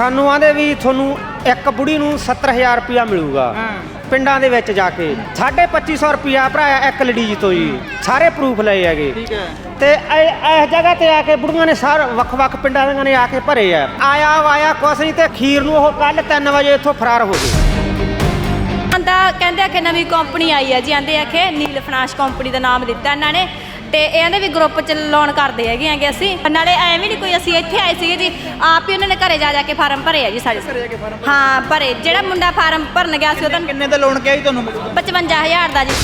ਸਾਨੂੰ ਆਂਦੇ ਵੀ ਤੁਹਾਨੂੰ ਇੱਕ ਬੁੜੀ ਨੂੰ 70000 ਰੁਪਇਆ ਮਿਲੂਗਾ। ਪਿੰਡਾਂ ਦੇ ਵਿੱਚ ਜਾ ਕੇ। 2500 ਰੁਪਇਆ ਭਰਾਇਆ ਇੱਕ ਲਡੀਜ ਤੋਂ ਜੀ। ਸਾਰੇ ਪ੍ਰੂਫ ਲਏ ਹੈਗੇ। ਠੀਕ ਹੈ। ਤੇ ਇਹ ਇਸ ਜਗ੍ਹਾ ਤੇ ਆ ਕੇ ਬੁੜੀਆਂ ਨੇ ਸਾਰ ਵੱਖ-ਵੱਖ ਪਿੰਡਾਂ ਦੀਆਂ ਨੇ ਆ ਕੇ ਭਰੇ ਆ। ਆਇਆ ਵਾਇਆ ਕੁਛ ਨਹੀਂ ਤੇ ਖੀਰ ਨੂੰ ਉਹ ਕੱਲ 3 ਵਜੇ ਇੱਥੋਂ ਫਰਾਰ ਹੋ ਗਏ। ਆਂਦਾ ਕਹਿੰਦੇ ਆ ਕਿ ਨਵੀਂ ਕੰਪਨੀ ਆਈ ਹੈ ਜੀ। ਆਂਦੇ ਆ ਕਿ ਨੀਲ ਫਨਾਸ਼ ਕੰਪਨੀ ਦਾ ਨਾਮ ਦਿੱਤਾ ਇਹਨਾਂ ਨੇ। ਤੇ ਇਹਨਾਂ ਦੇ ਵੀ ਗਰੁੱਪ ਚ ਲੋਨ ਕਰਦੇ ਹੈਗੇ ਆਂਗੇ ਅਸੀਂ। ਨਾਲੇ ਐਵੇਂ ਨਹੀਂ ਕੋਈ ਅਸੀਂ ਇੱਥੇ ਆਏ ਸੀਗੇ ਜੀ ਆਪ ਹੀ ਉਹਨਾਂ ਨੇ ਘਰੇ ਜਾ ਜਾ ਕੇ ਫਾਰਮ ਭਰੇ ਆ ਜੀ ਸਾਡੇ। ਹਾਂ ਭਰੇ। ਜਿਹੜਾ ਮੁੰਡਾ ਫਾਰਮ ਭਰਨ ਗਿਆ ਸੀ ਉਹਦਾ ਕਿੰਨੇ ਦਾ ਲੋਨ ਕਿਹਾ ਜੀ ਤੁਹਾਨੂੰ ਮਿਲੂਗਾ? 55000 ਦਾ ਜੀ।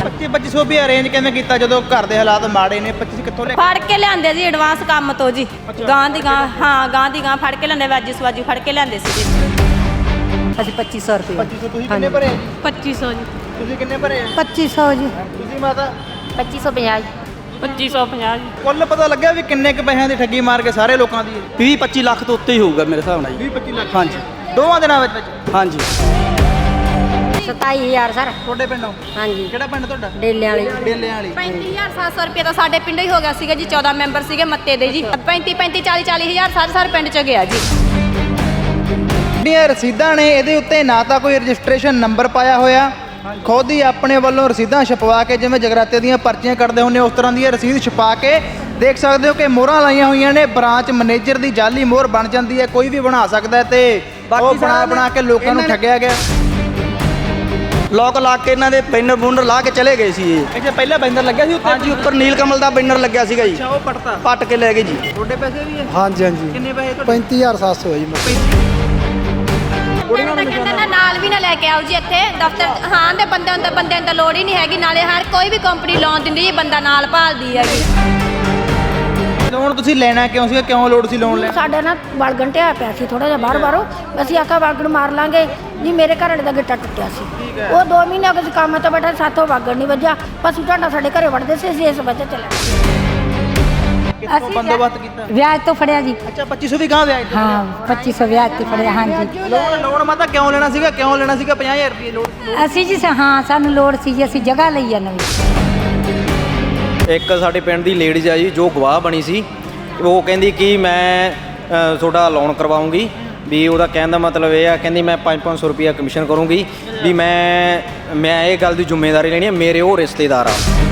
25 2500 ਵੀ ਅਰੇਂਜ ਕਿਵੇਂ ਕੀਤਾ ਜਦੋਂ ਘਰ ਦੇ ਹਾਲਾਤ ਮਾੜੇ ਨੇ? 25 ਕਿੱਥੋਂ ਲੈ ਫੜ ਕੇ ਲਿਆਂਦੇ ਜੀ ਐਡਵਾਂਸ ਕੰਮ ਤੋਂ ਜੀ। ਗਾਂ ਦੀ ਗਾਂ ਹਾਂ ਗਾਂ ਦੀ ਗਾਂ ਫੜ ਕੇ ਲਿਆਂਦੇ ਵਾਜੀ ਸਵਾਜੀ ਫੜ ਕੇ ਲਿਆਂਦੇ ਸੀ ਜੀ। ਅਸੀਂ 2500 ਰੁਪਏ। 2500 ਤੁਸੀਂ ਕਿੰਨੇ ਭਰੇ ਆ ਜੀ? 2500 ਜੀ। ਤੁਸੀਂ ਕਿੰਨੇ ਭਰੇ ਆ? 2500 ਜੀ। ਤੁਸੀਂ ਮਾਤਾ? 2550 2550 ਜੀ। ਕੁੱਲ ਪਤਾ ਲੱਗਿਆ ਵੀ ਕਿੰਨੇ ਕ ਪੈਸਿਆਂ ਦੀ ਠੱਗੀ ਮਾਰ ਕੇ ਸਾਰੇ ਲੋਕਾਂ ਦੀ? 20 25 ਲੱਖ ਤੋਂ ਉੱਤੇ ਹੀ ਹੋਊਗਾ ਮੇਰੇ ਹਿਸਾਬ ਨਾਲ ਜੀ। 20 25 ਲੱਖ। ਹਾਂਜੀ। ਦੋਵਾਂ ਦਿਨਾਂ ਵਿੱਚ ਵਿੱਚ? ਹਾਂਜੀ। 27000 ਸਰ। ਤੁਹਾਡੇ ਪਿੰਡੋਂ? ਹਾਂਜੀ। ਕਿਹੜਾ ਪਿੰਡ ਤੁਹਾਡਾ? ਡੇਲਿਆਂ ਵਾਲੀ। ਡੇਲੇ ਵਾਲੀ। 35700 ਰੁਪਏ ਤਾਂ ਸਾਡੇ ਪਿੰਡ ਹੀ ਹੋ ਗਿਆ ਸੀਗਾ ਜੀ 14 ਮੈਂਬਰ ਸੀਗੇ ਮੱਤੇ ਦੇ ਜੀ। 35 35 40 40 ਹਜ਼ਾਰ ਸਾਰੇ ਸਾਰੇ ਪਿੰਡ ਚ ਗਿਆ ਜੀ। ਜਿਹੜੀਆਂ ਰਸੀਦਾਂ ਨੇ ਇਹਦੇ ਉੱਤੇ ਨਾ ਤਾਂ ਕੋਈ ਰਜਿਸਟ੍ਰੇਸ਼ਨ ਨੰਬਰ ਪਾਇਆ ਹੋਇਆ। ਖੁਦ ਹੀ ਆਪਣੇ ਵੱਲੋਂ ਰਸੀਦਾਂ ਛਪਵਾ ਕੇ ਜਿਵੇਂ ਜਗਰਾਤੇ ਦੀਆਂ ਪਰਚੀਆਂ ਕੱਢਦੇ ਹੁੰਦੇ ਉਸ ਤਰ੍ਹਾਂ ਦੀ ਰਸੀਦ ਛਪਾ ਕੇ ਦੇਖ ਸਕਦੇ ਹੋ ਕਿ ਮੋਹਰਾਂ ਲਾਈਆਂ ਹੋਈਆਂ ਨੇ। ਬ੍ਰਾਂਚ ਮੈਨੇਜਰ ਦੀ ਜਾਲੀ ਮੋਹਰ ਬਣ ਜਾਂਦੀ ਹੈ ਕੋਈ ਵੀ ਬਣਾ ਸਕਦਾ ਹੈ ਤੇ ਉਹ ਬਣਾ ਬਣਾ ਕੇ ਲੋਕਾਂ ਨੂੰ ਠੱਗਿਆ ਗਿਆ। ਲੋਕ ਲਾ ਕੇ ਇਹਨਾਂ ਦੇ ਬੈਨਰ ਬੂਨਰ ਲਾ ਕੇ ਚਲੇ ਗਏ ਸੀ ਇਹ। ਅੱਛਾ ਪਹਿਲਾਂ ਬੈਂਦਰ ਲੱਗਿਆ ਸੀ ਉੱਤੇ? ਹਾਂਜੀ ਉੱਪਰ ਨੀਲ ਕਮਲ ਦਾ ਬੈਨਰ ਲੱਗਿਆ ਸੀਗਾ ਜੀ। ਉਹ ਪੜਤਾ ਪੱਟ ਕੇ ਲੈ ਗਏ ਜੀ। ਤੁਹਾਡੇ ਪੈਸੇ ਵੀ ਹੈ? ਹਾਂਜੀ ਹਾਂਜੀ। ਕਿੰਨੇ ਪੈਸੇ ਤੁਹਾਡੇ? 35700 ਹੈ ਜੀ। ਨੂੰ ਕਹਿੰਦਾ ਨਾ ਨਾਲ ਵੀ ਨਾ ਲੈ ਕੇ ਆਓ ਜੀ ਇੱਥੇ। ਦਫ਼ਤਰ ਹਾਂ ਦੇ ਬੰਦਿਆਂ ਤਾਂ ਬੰਦਿਆਂ ਨੂੰ ਤਾਂ ਲੋੜ ਹੀ ਨਹੀਂ ਹੈਗੀ। ਨਾਲੇ ਹਰ ਕੋਈ ਵੀ ਕੰਪਨੀ ਲੋਨ ਦਿੰਦੀ ਜੀ ਬੰਦਾ ਨਾਲ ਭਾਲਦੀ ਹੈਗੀ ਲੋਨ ਤੁਸੀਂ ਲੈਣਾ ਕਿਉਂ ਸੀਗਾ? ਕਿਉਂ ਲੋੜ ਸੀ ਲੋਨ ਲੈਣ ਸਾਡੇ ਨਾਲ ਵਲਗਣ ਢਿਆ ਪਿਆ ਸੀ ਥੋੜਾ ਜਿਹਾ ਬਾਹਰ ਬਾਹਰੋਂ। ਅਸੀਂ ਆਖਿਆ ਵਲਗਣ ਮਾਰ ਲਾਂਗੇ। ਜੀ ਮੇਰੇ ਘਰ ਵਾਲੇ ਦਾ ਗਿੱਟਾ ਟੁੱਟਿਆ ਸੀ। ਉਹ 2 ਮਹੀਨੇ ਹੋ ਗਏ ਸੀ ਕੰਮ ਤੋਂ ਬੈਠਾ ਸਾਥੋਂ ਵਲਗਣ ਨਹੀਂ ਵੱਜਿਆ। ਪਸ਼ੂ ਢਾਂਡਾ ਸਾਡੇ ਘਰੇ ਵੜਦੇ ਸੀ ਅਸੀਂ ਇਸ ਵਜ੍ਹਾ ਚਲੇ ਕਿੱਥੋਂ ਬੰਦੋਬਸਤ ਕੀਤਾ? ਵਿਆਜ ਤੋਂ ਫੜਿਆ ਜੀ। ਅੱਛਾ 2500 ਵੀ ਕਹਾਂ ਵਿਆਜ ਤੇ ਹਾਂ 2500 ਵਿਆਜ ਤੇ ਫੜਿਆ ਹਾਂਜੀ। ਲੋਨ ਲੋਨ ਮਾਤਾ ਕਿਉਂ ਲੈਣਾ ਸੀਗਾ? ਕਿਉਂ ਲੈਣਾ ਸੀਗਾ? 50000 ਰੁਪਏ ਲੋਨ ਅਸੀਂ ਜੀ ਹਾਂ ਸਾਨੂੰ ਲੋੜ ਸੀ ਜੀ ਅਸੀਂ ਜਗ੍ਹਾ ਲਈ ਆ ਨਵੀਂ। ਇੱਕ ਸਾਡੇ ਪਿੰਡ ਦੀ ਲੇਡੀਜ਼ ਆ ਜੀ ਜੋ ਗਵਾਹ ਬਣੀ ਸੀ ਉਹ ਕਹਿੰਦੀ ਕਿ ਮੈਂ ਤੁਹਾਡਾ ਲੋਨ ਕਰਵਾਉਂਗੀ ਵੀ ਉਹਦਾ ਕਹਿਣ ਦਾ ਮਤਲਬ ਇਹ ਆ ਕਹਿੰਦੀ ਮੈਂ 5-500 ਰੁਪਿਆ ਕਮਿਸ਼ਨ ਕਰੂੰਗੀ ਵੀ ਮੈਂ ਮੈਂ ਇਹ ਗੱਲ ਦੀ ਜ਼ਿੰਮੇਵਾਰੀ ਲੈਣੀ ਹੈ ਮੇਰੇ ਉਹ ਰਿਸ਼ਤੇਦਾਰ ਆ।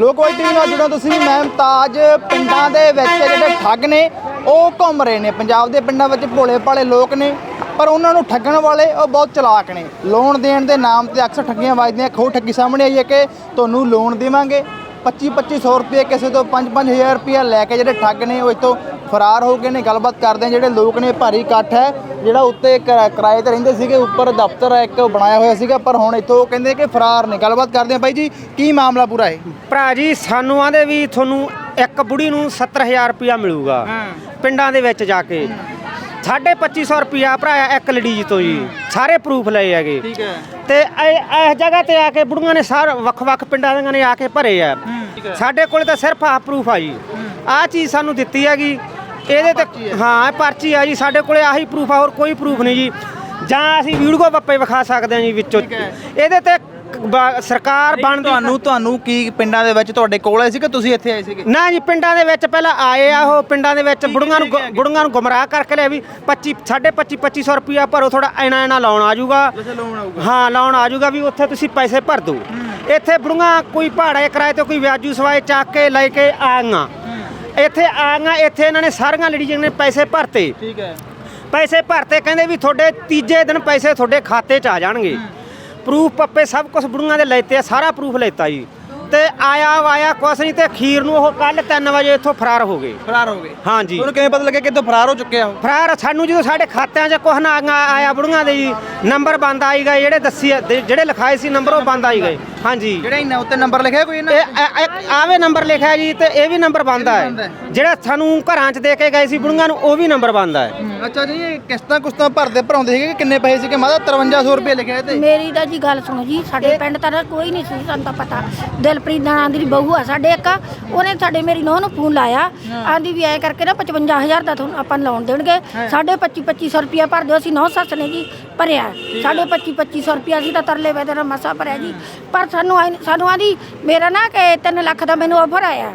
ਲੋਕਵਾਈ ਟੀਵੀ ਨਾਲ ਜੁੜੋ ਤੁਸੀਂ ਮੈਂ ਮੁਮਤਾਜ ਪਿੰਡਾਂ ਦੇ ਵਿੱਚ ਜਿਹੜੇ ਠੱਗ ਨੇ, ਉਹ ਘੁੰਮ ਰਹੇ ਨੇ। ਪੰਜਾਬ ਦੇ ਪਿੰਡਾਂ ਵਿੱਚ ਭੋਲੇ ਭਾਲੇ ਲੋਕ ਨੇ, ਪਰ ਉਹਨਾਂ ਨੂੰ ਠੱਗਣ ਵਾਲੇ ਉਹ ਬਹੁਤ ਚਲਾਕ ਨੇ। ਲੋਨ ਦੇਣ ਦੇ ਨਾਮ ਤੇ ਅਕਸਰ ਠੱਗੀਆਂ ਵੱਜਦੀਆਂ ਖੋ ਠੱਗੀ ਸਾਹਮਣੇ ਆਈ ਹੈ ਕਿ ਤੁਹਾਨੂੰ ਲੋਨ ਦੇਵਾਂਗੇ। 25 2500 ਰੁਪਏ ਕਿਸੇ ਤੋਂ 5 5000 ਰੁਪਏ ਲੈ ਕੇ ਜਿਹੜੇ ਠੱਗ ਨੇ, ਉਹ ਇੱਥੋਂ ਫਰਾਰ ਹੋ ਗਏ ਨੇ। ਗੱਲਬਾਤ ਕਰਦੇ ਆ ਜਿਹੜੇ ਲੋਕ ਨੇ, ਭਾਰੀ ਇਕੱਠ ਹੈ। ਜਿਹੜਾ ਉੱਤੇ ਕਿਰਾ- ਕਿਰਾਏ ਤੇ ਰਹਿੰਦੇ ਸੀਗੇ ਉੱਪਰ ਦਫ਼ਤਰ ਇੱਕ ਬਣਾਇਆ ਹੋਇਆ ਸੀਗਾ ਪਰ ਹੁਣ ਇੱਥੋਂ ਉਹ ਕਹਿੰਦੇ ਕਿ ਫਰਾਰ ਨੇ। ਗੱਲਬਾਤ ਕਰਦੇ ਆ ਬਾਈ ਜੀ ਕੀ ਮਾਮਲਾ ਪੂਰਾ ਹੈ ਭਰਾ ਜੀ ਸਾਨੂੰ ਆਂਦੇ ਵੀ ਤੁਹਾਨੂੰ ਇੱਕ ਬੁੜੀ ਨੂੰ 70000 ਰੁਪਇਆ ਮਿਲੂਗਾ ਪਿੰਡਾਂ ਦੇ ਵਿੱਚ ਜਾ ਕੇ। 2500 ਰੁਪਇਆ ਭਰਾਇਆ ਇੱਕ ਲਡੀਜ ਤੋਂ ਜੀ ਸਾਰੇ ਪ੍ਰੂਫ ਲਏ ਹੈਗੇ। ਠੀਕ ਹੈ। ਤੇ ਇਹ ਇਸ ਜਗ੍ਹਾ ਤੇ ਆ ਕੇ ਬੁੜੀਆਂ ਨੇ ਸਾਰ ਵੱਖ-ਵੱਖ ਪਿੰਡਾਂ ਦੀਆਂ ਨੇ ਆ ਕੇ ਭਰੇ ਆ। ਸਾਡੇ ਕੋਲ ਤਾਂ ਸਿਰਫ ਆ ਪ੍ਰੂਫ ਆ ਜੀ। ਆ ਚੀਜ਼ ਸਾਨੂੰ ਦਿੱਤੀ ਹੈਗੀ। ਇਹਦੇ ਤੇ ਹਾਂ ਇਹ ਪਰਚੀ ਆ ਜੀ ਸਾਡੇ ਕੋਲੇ ਆਹੀ ਪ੍ਰੂਫ ਆ ਹੋਰ ਕੋਈ ਪ੍ਰੂਫ ਨਹੀਂ ਜੀ। ਜਾਂ ਅਸੀਂ ਵੀਡੀਓ ਬੱਪੇ ਵਿਖਾ ਸਕਦੇ ਹਾਂ ਜੀ ਵਿੱਚੋਂ। ਇਹਦੇ ਤੇ ਬ- ਸਰਕਾਰ ਬਣਦੀ ਤੁਹਾਨੂੰ ਤੁਹਾਨੂੰ ਕੀ ਪਿੰਡਾਂ ਦੇ ਵਿੱਚ ਤੁਹਾਡੇ ਕੋਲ ਆਏ ਸੀ ਕਿ ਤੁਸੀਂ ਇੱਥੇ ਆਏ ਸੀਗੇ? ਨਾ ਜੀ ਪਿੰਡਾਂ ਦੇ ਵਿੱਚ ਪਹਿਲਾਂ ਆਏ ਆ ਉਹ ਪਿੰਡਾਂ ਦੇ ਵਿੱਚ ਬੁੜੀਆਂ ਨੂੰ ਗੁ- ਬੁੜੀਆਂ ਨੂੰ ਗੁੰਮਰਾਹ ਕਰਕੇ ਲਿਆ ਵੀ 25 25 2500 ਰੁਪਿਆ ਭਰੋ ਥੋੜਾ ਐਨਾ ਐਨਾ ਲਾਉਣ ਆ ਜਾਊਗਾ। ਹਾਂ ਲਾਉਣ ਆ ਜਾਊਗਾ ਵੀ ਉੱਥੇ ਤੁਸੀਂ ਪੈਸੇ ਭਰ ਦਿਓ। ਇੱਥੇ ਬੁੜੀਆਂ ਕੋਈ ਭਾੜੇ ਕਿਰਾਏ ਤੇ ਕੋਈ ਵਿਆਜੂ ਸਵਾਏ ਚੱਕ ਕੇ ਲੈ ਕੇ ਆਈਆਂ। ਇੱਥੇ ਆਈਆਂ ਇੱਥੇ ਇਹਨਾਂ ਨੇ ਸਾਰੀਆਂ ਲੜੀਆਂ ਨੇ ਪੈਸੇ ਭਰਤੇ। ਠੀਕ ਹੈ। ਪੈਸੇ ਭਰਤੇ ਕਹਿੰਦੇ ਵੀ ਤੁਹਾਡੇ ਤੀਜੇ ਦਿਨ ਪੈਸੇ ਤੁਹਾਡੇ ਖਾਤੇ 'ਚ ਆ ਜਾਣਗੇ। ਪ੍ਰੂਫ ਪੱਪੇ ਸਭ ਕੁਝ ਬੁੜੀਆਂ ਦੇ ਲੈਤੇ ਆ ਸਾਰਾ ਪ੍ਰੂਫ ਲੈਤਾ ਜੀ। ਤੇ ਆਇਆ ਵਾਇਆ ਕੁਛ ਨਹੀਂ ਤੇ ਖੀਰ ਨੂੰ ਉਹ ਕੱਲ 3 ਵਜੇ ਇੱਥੋਂ ਫਰਾਰ ਹੋ ਗਏ। ਫਰਾਰ ਹੋ ਗਏ। ਹਾਂਜੀ ਤੁਹਾਨੂੰ ਕਿਵੇਂ ਪਤਾ ਲੱਗਿਆ ਕਿ ਇੱਥੋਂ ਫਰਾਰ ਹੋ ਚੁੱਕੇ ਆ ਉਹ? ਫਰਾਰ ਸਾਨੂੰ ਜਦੋਂ ਸਾਡੇ ਖਾਤਿਆਂ 'ਚ ਕੁਛ ਨਾ ਆਇਆ ਬੁੜੀਆਂ ਦੇ ਜੀ ਨੰਬਰ ਬੰਦ ਆਈ ਗਏ ਜਿਹੜੇ ਦੱਸੀ ਦੇ- ਜਿਹੜੇ ਲਿਖਾਏ ਸੀ ਨੰਬਰ ਉਹ ਬੰਦ ਆਈ ਗਏ। ਹਾਂਜੀ ਜਿਹੜਾ ਇਹਨਾਂ ਉੱਤੇ ਨੰਬਰ ਲਿਖਿਆ ਕੋਈ ਇਹਨਾਂ ਇਹ ਇਹ- ਇਹ ਆਵੇ ਨੰਬਰ ਲਿਖਿਆ ਜੀ ਤੇ ਇਹ ਵੀ ਨੰਬਰ ਬੰਦ ਆ। ਜਿਹੜਾ ਸਾਨੂੰ ਘਰਾਂ 'ਚ ਦੇ ਕੇ ਗਏ ਸੀ ਬੁੜੀਆਂ ਨੂੰ ਉਹ ਵੀ ਨੰਬਰ ਬੰਦ ਆ। ਅੱਛਾ ਜੀ ਇਹ ਕਿਸ਼ਤਾਂ ਕੁਸ਼ਤਾਂ ਭਰਦੇ ਭਰਾਉਂਦੇ ਸੀਗੇ ਕਿ ਕਿੰਨੇ ਪੈਸੇ ਸੀਗੇ? ਮਾਦਾ 5300 ਰੁਪਏ ਲਿਖਿਆ ਤੇ। ਮੇਰੀ ਤਾਂ ਜੀ ਗੱਲ ਸੁਣੋ ਜੀ ਸਾਡੇ ਪਿੰਡ ਤਾਂ ਕੋਈ ਨਹੀਂ ਸੀ ਸਾਨੂੰ ਤਾਂ ਪਤਾ। ਦਿਲਪ੍ਰੀਤ ਨਾਂ ਦੀ ਬਹੂ ਆ ਸਾਡੇ ਇੱਕ ਉਹਨੇ ਸਾਡੇ ਮੇਰੀ ਨੂੰਹ ਨੂੰ ਫੋਨ ਲਾਇਆ। ਆਂਦੀ ਵੀ ਐ ਕਰਕੇ ਨਾ 55000 ਦਾ ਤੁਹਾਨੂੰ ਆਪਾਂ ਲੋਨ ਦੇਣਗੇ। ਸਾਡੇ 25 2500 ਰੁਪਿਆ ਭਰ ਦਿਓ ਅਸੀਂ ਨੌ ਸੱਸ ਨੇ ਜੀ ਭਰਿਆ। ਸਾਡੇ 25 2500 ਰੁਪਿਆ ਅਸੀਂ ਤਾਂ ਤਰਲੇ ਵੇ ਦਾ ਮਸਾ ਭਰਿਆ ਜੀ। ਪਰ ਸਾਨੂੰ ਸਾਨੂੰ ਆਂਦੀ ਮੇਰਾ ਨਾ ਕਿ 3 ਲੱਖ ਦਾ ਮੈਨੂੰ ਆਫਰ ਆਇਆ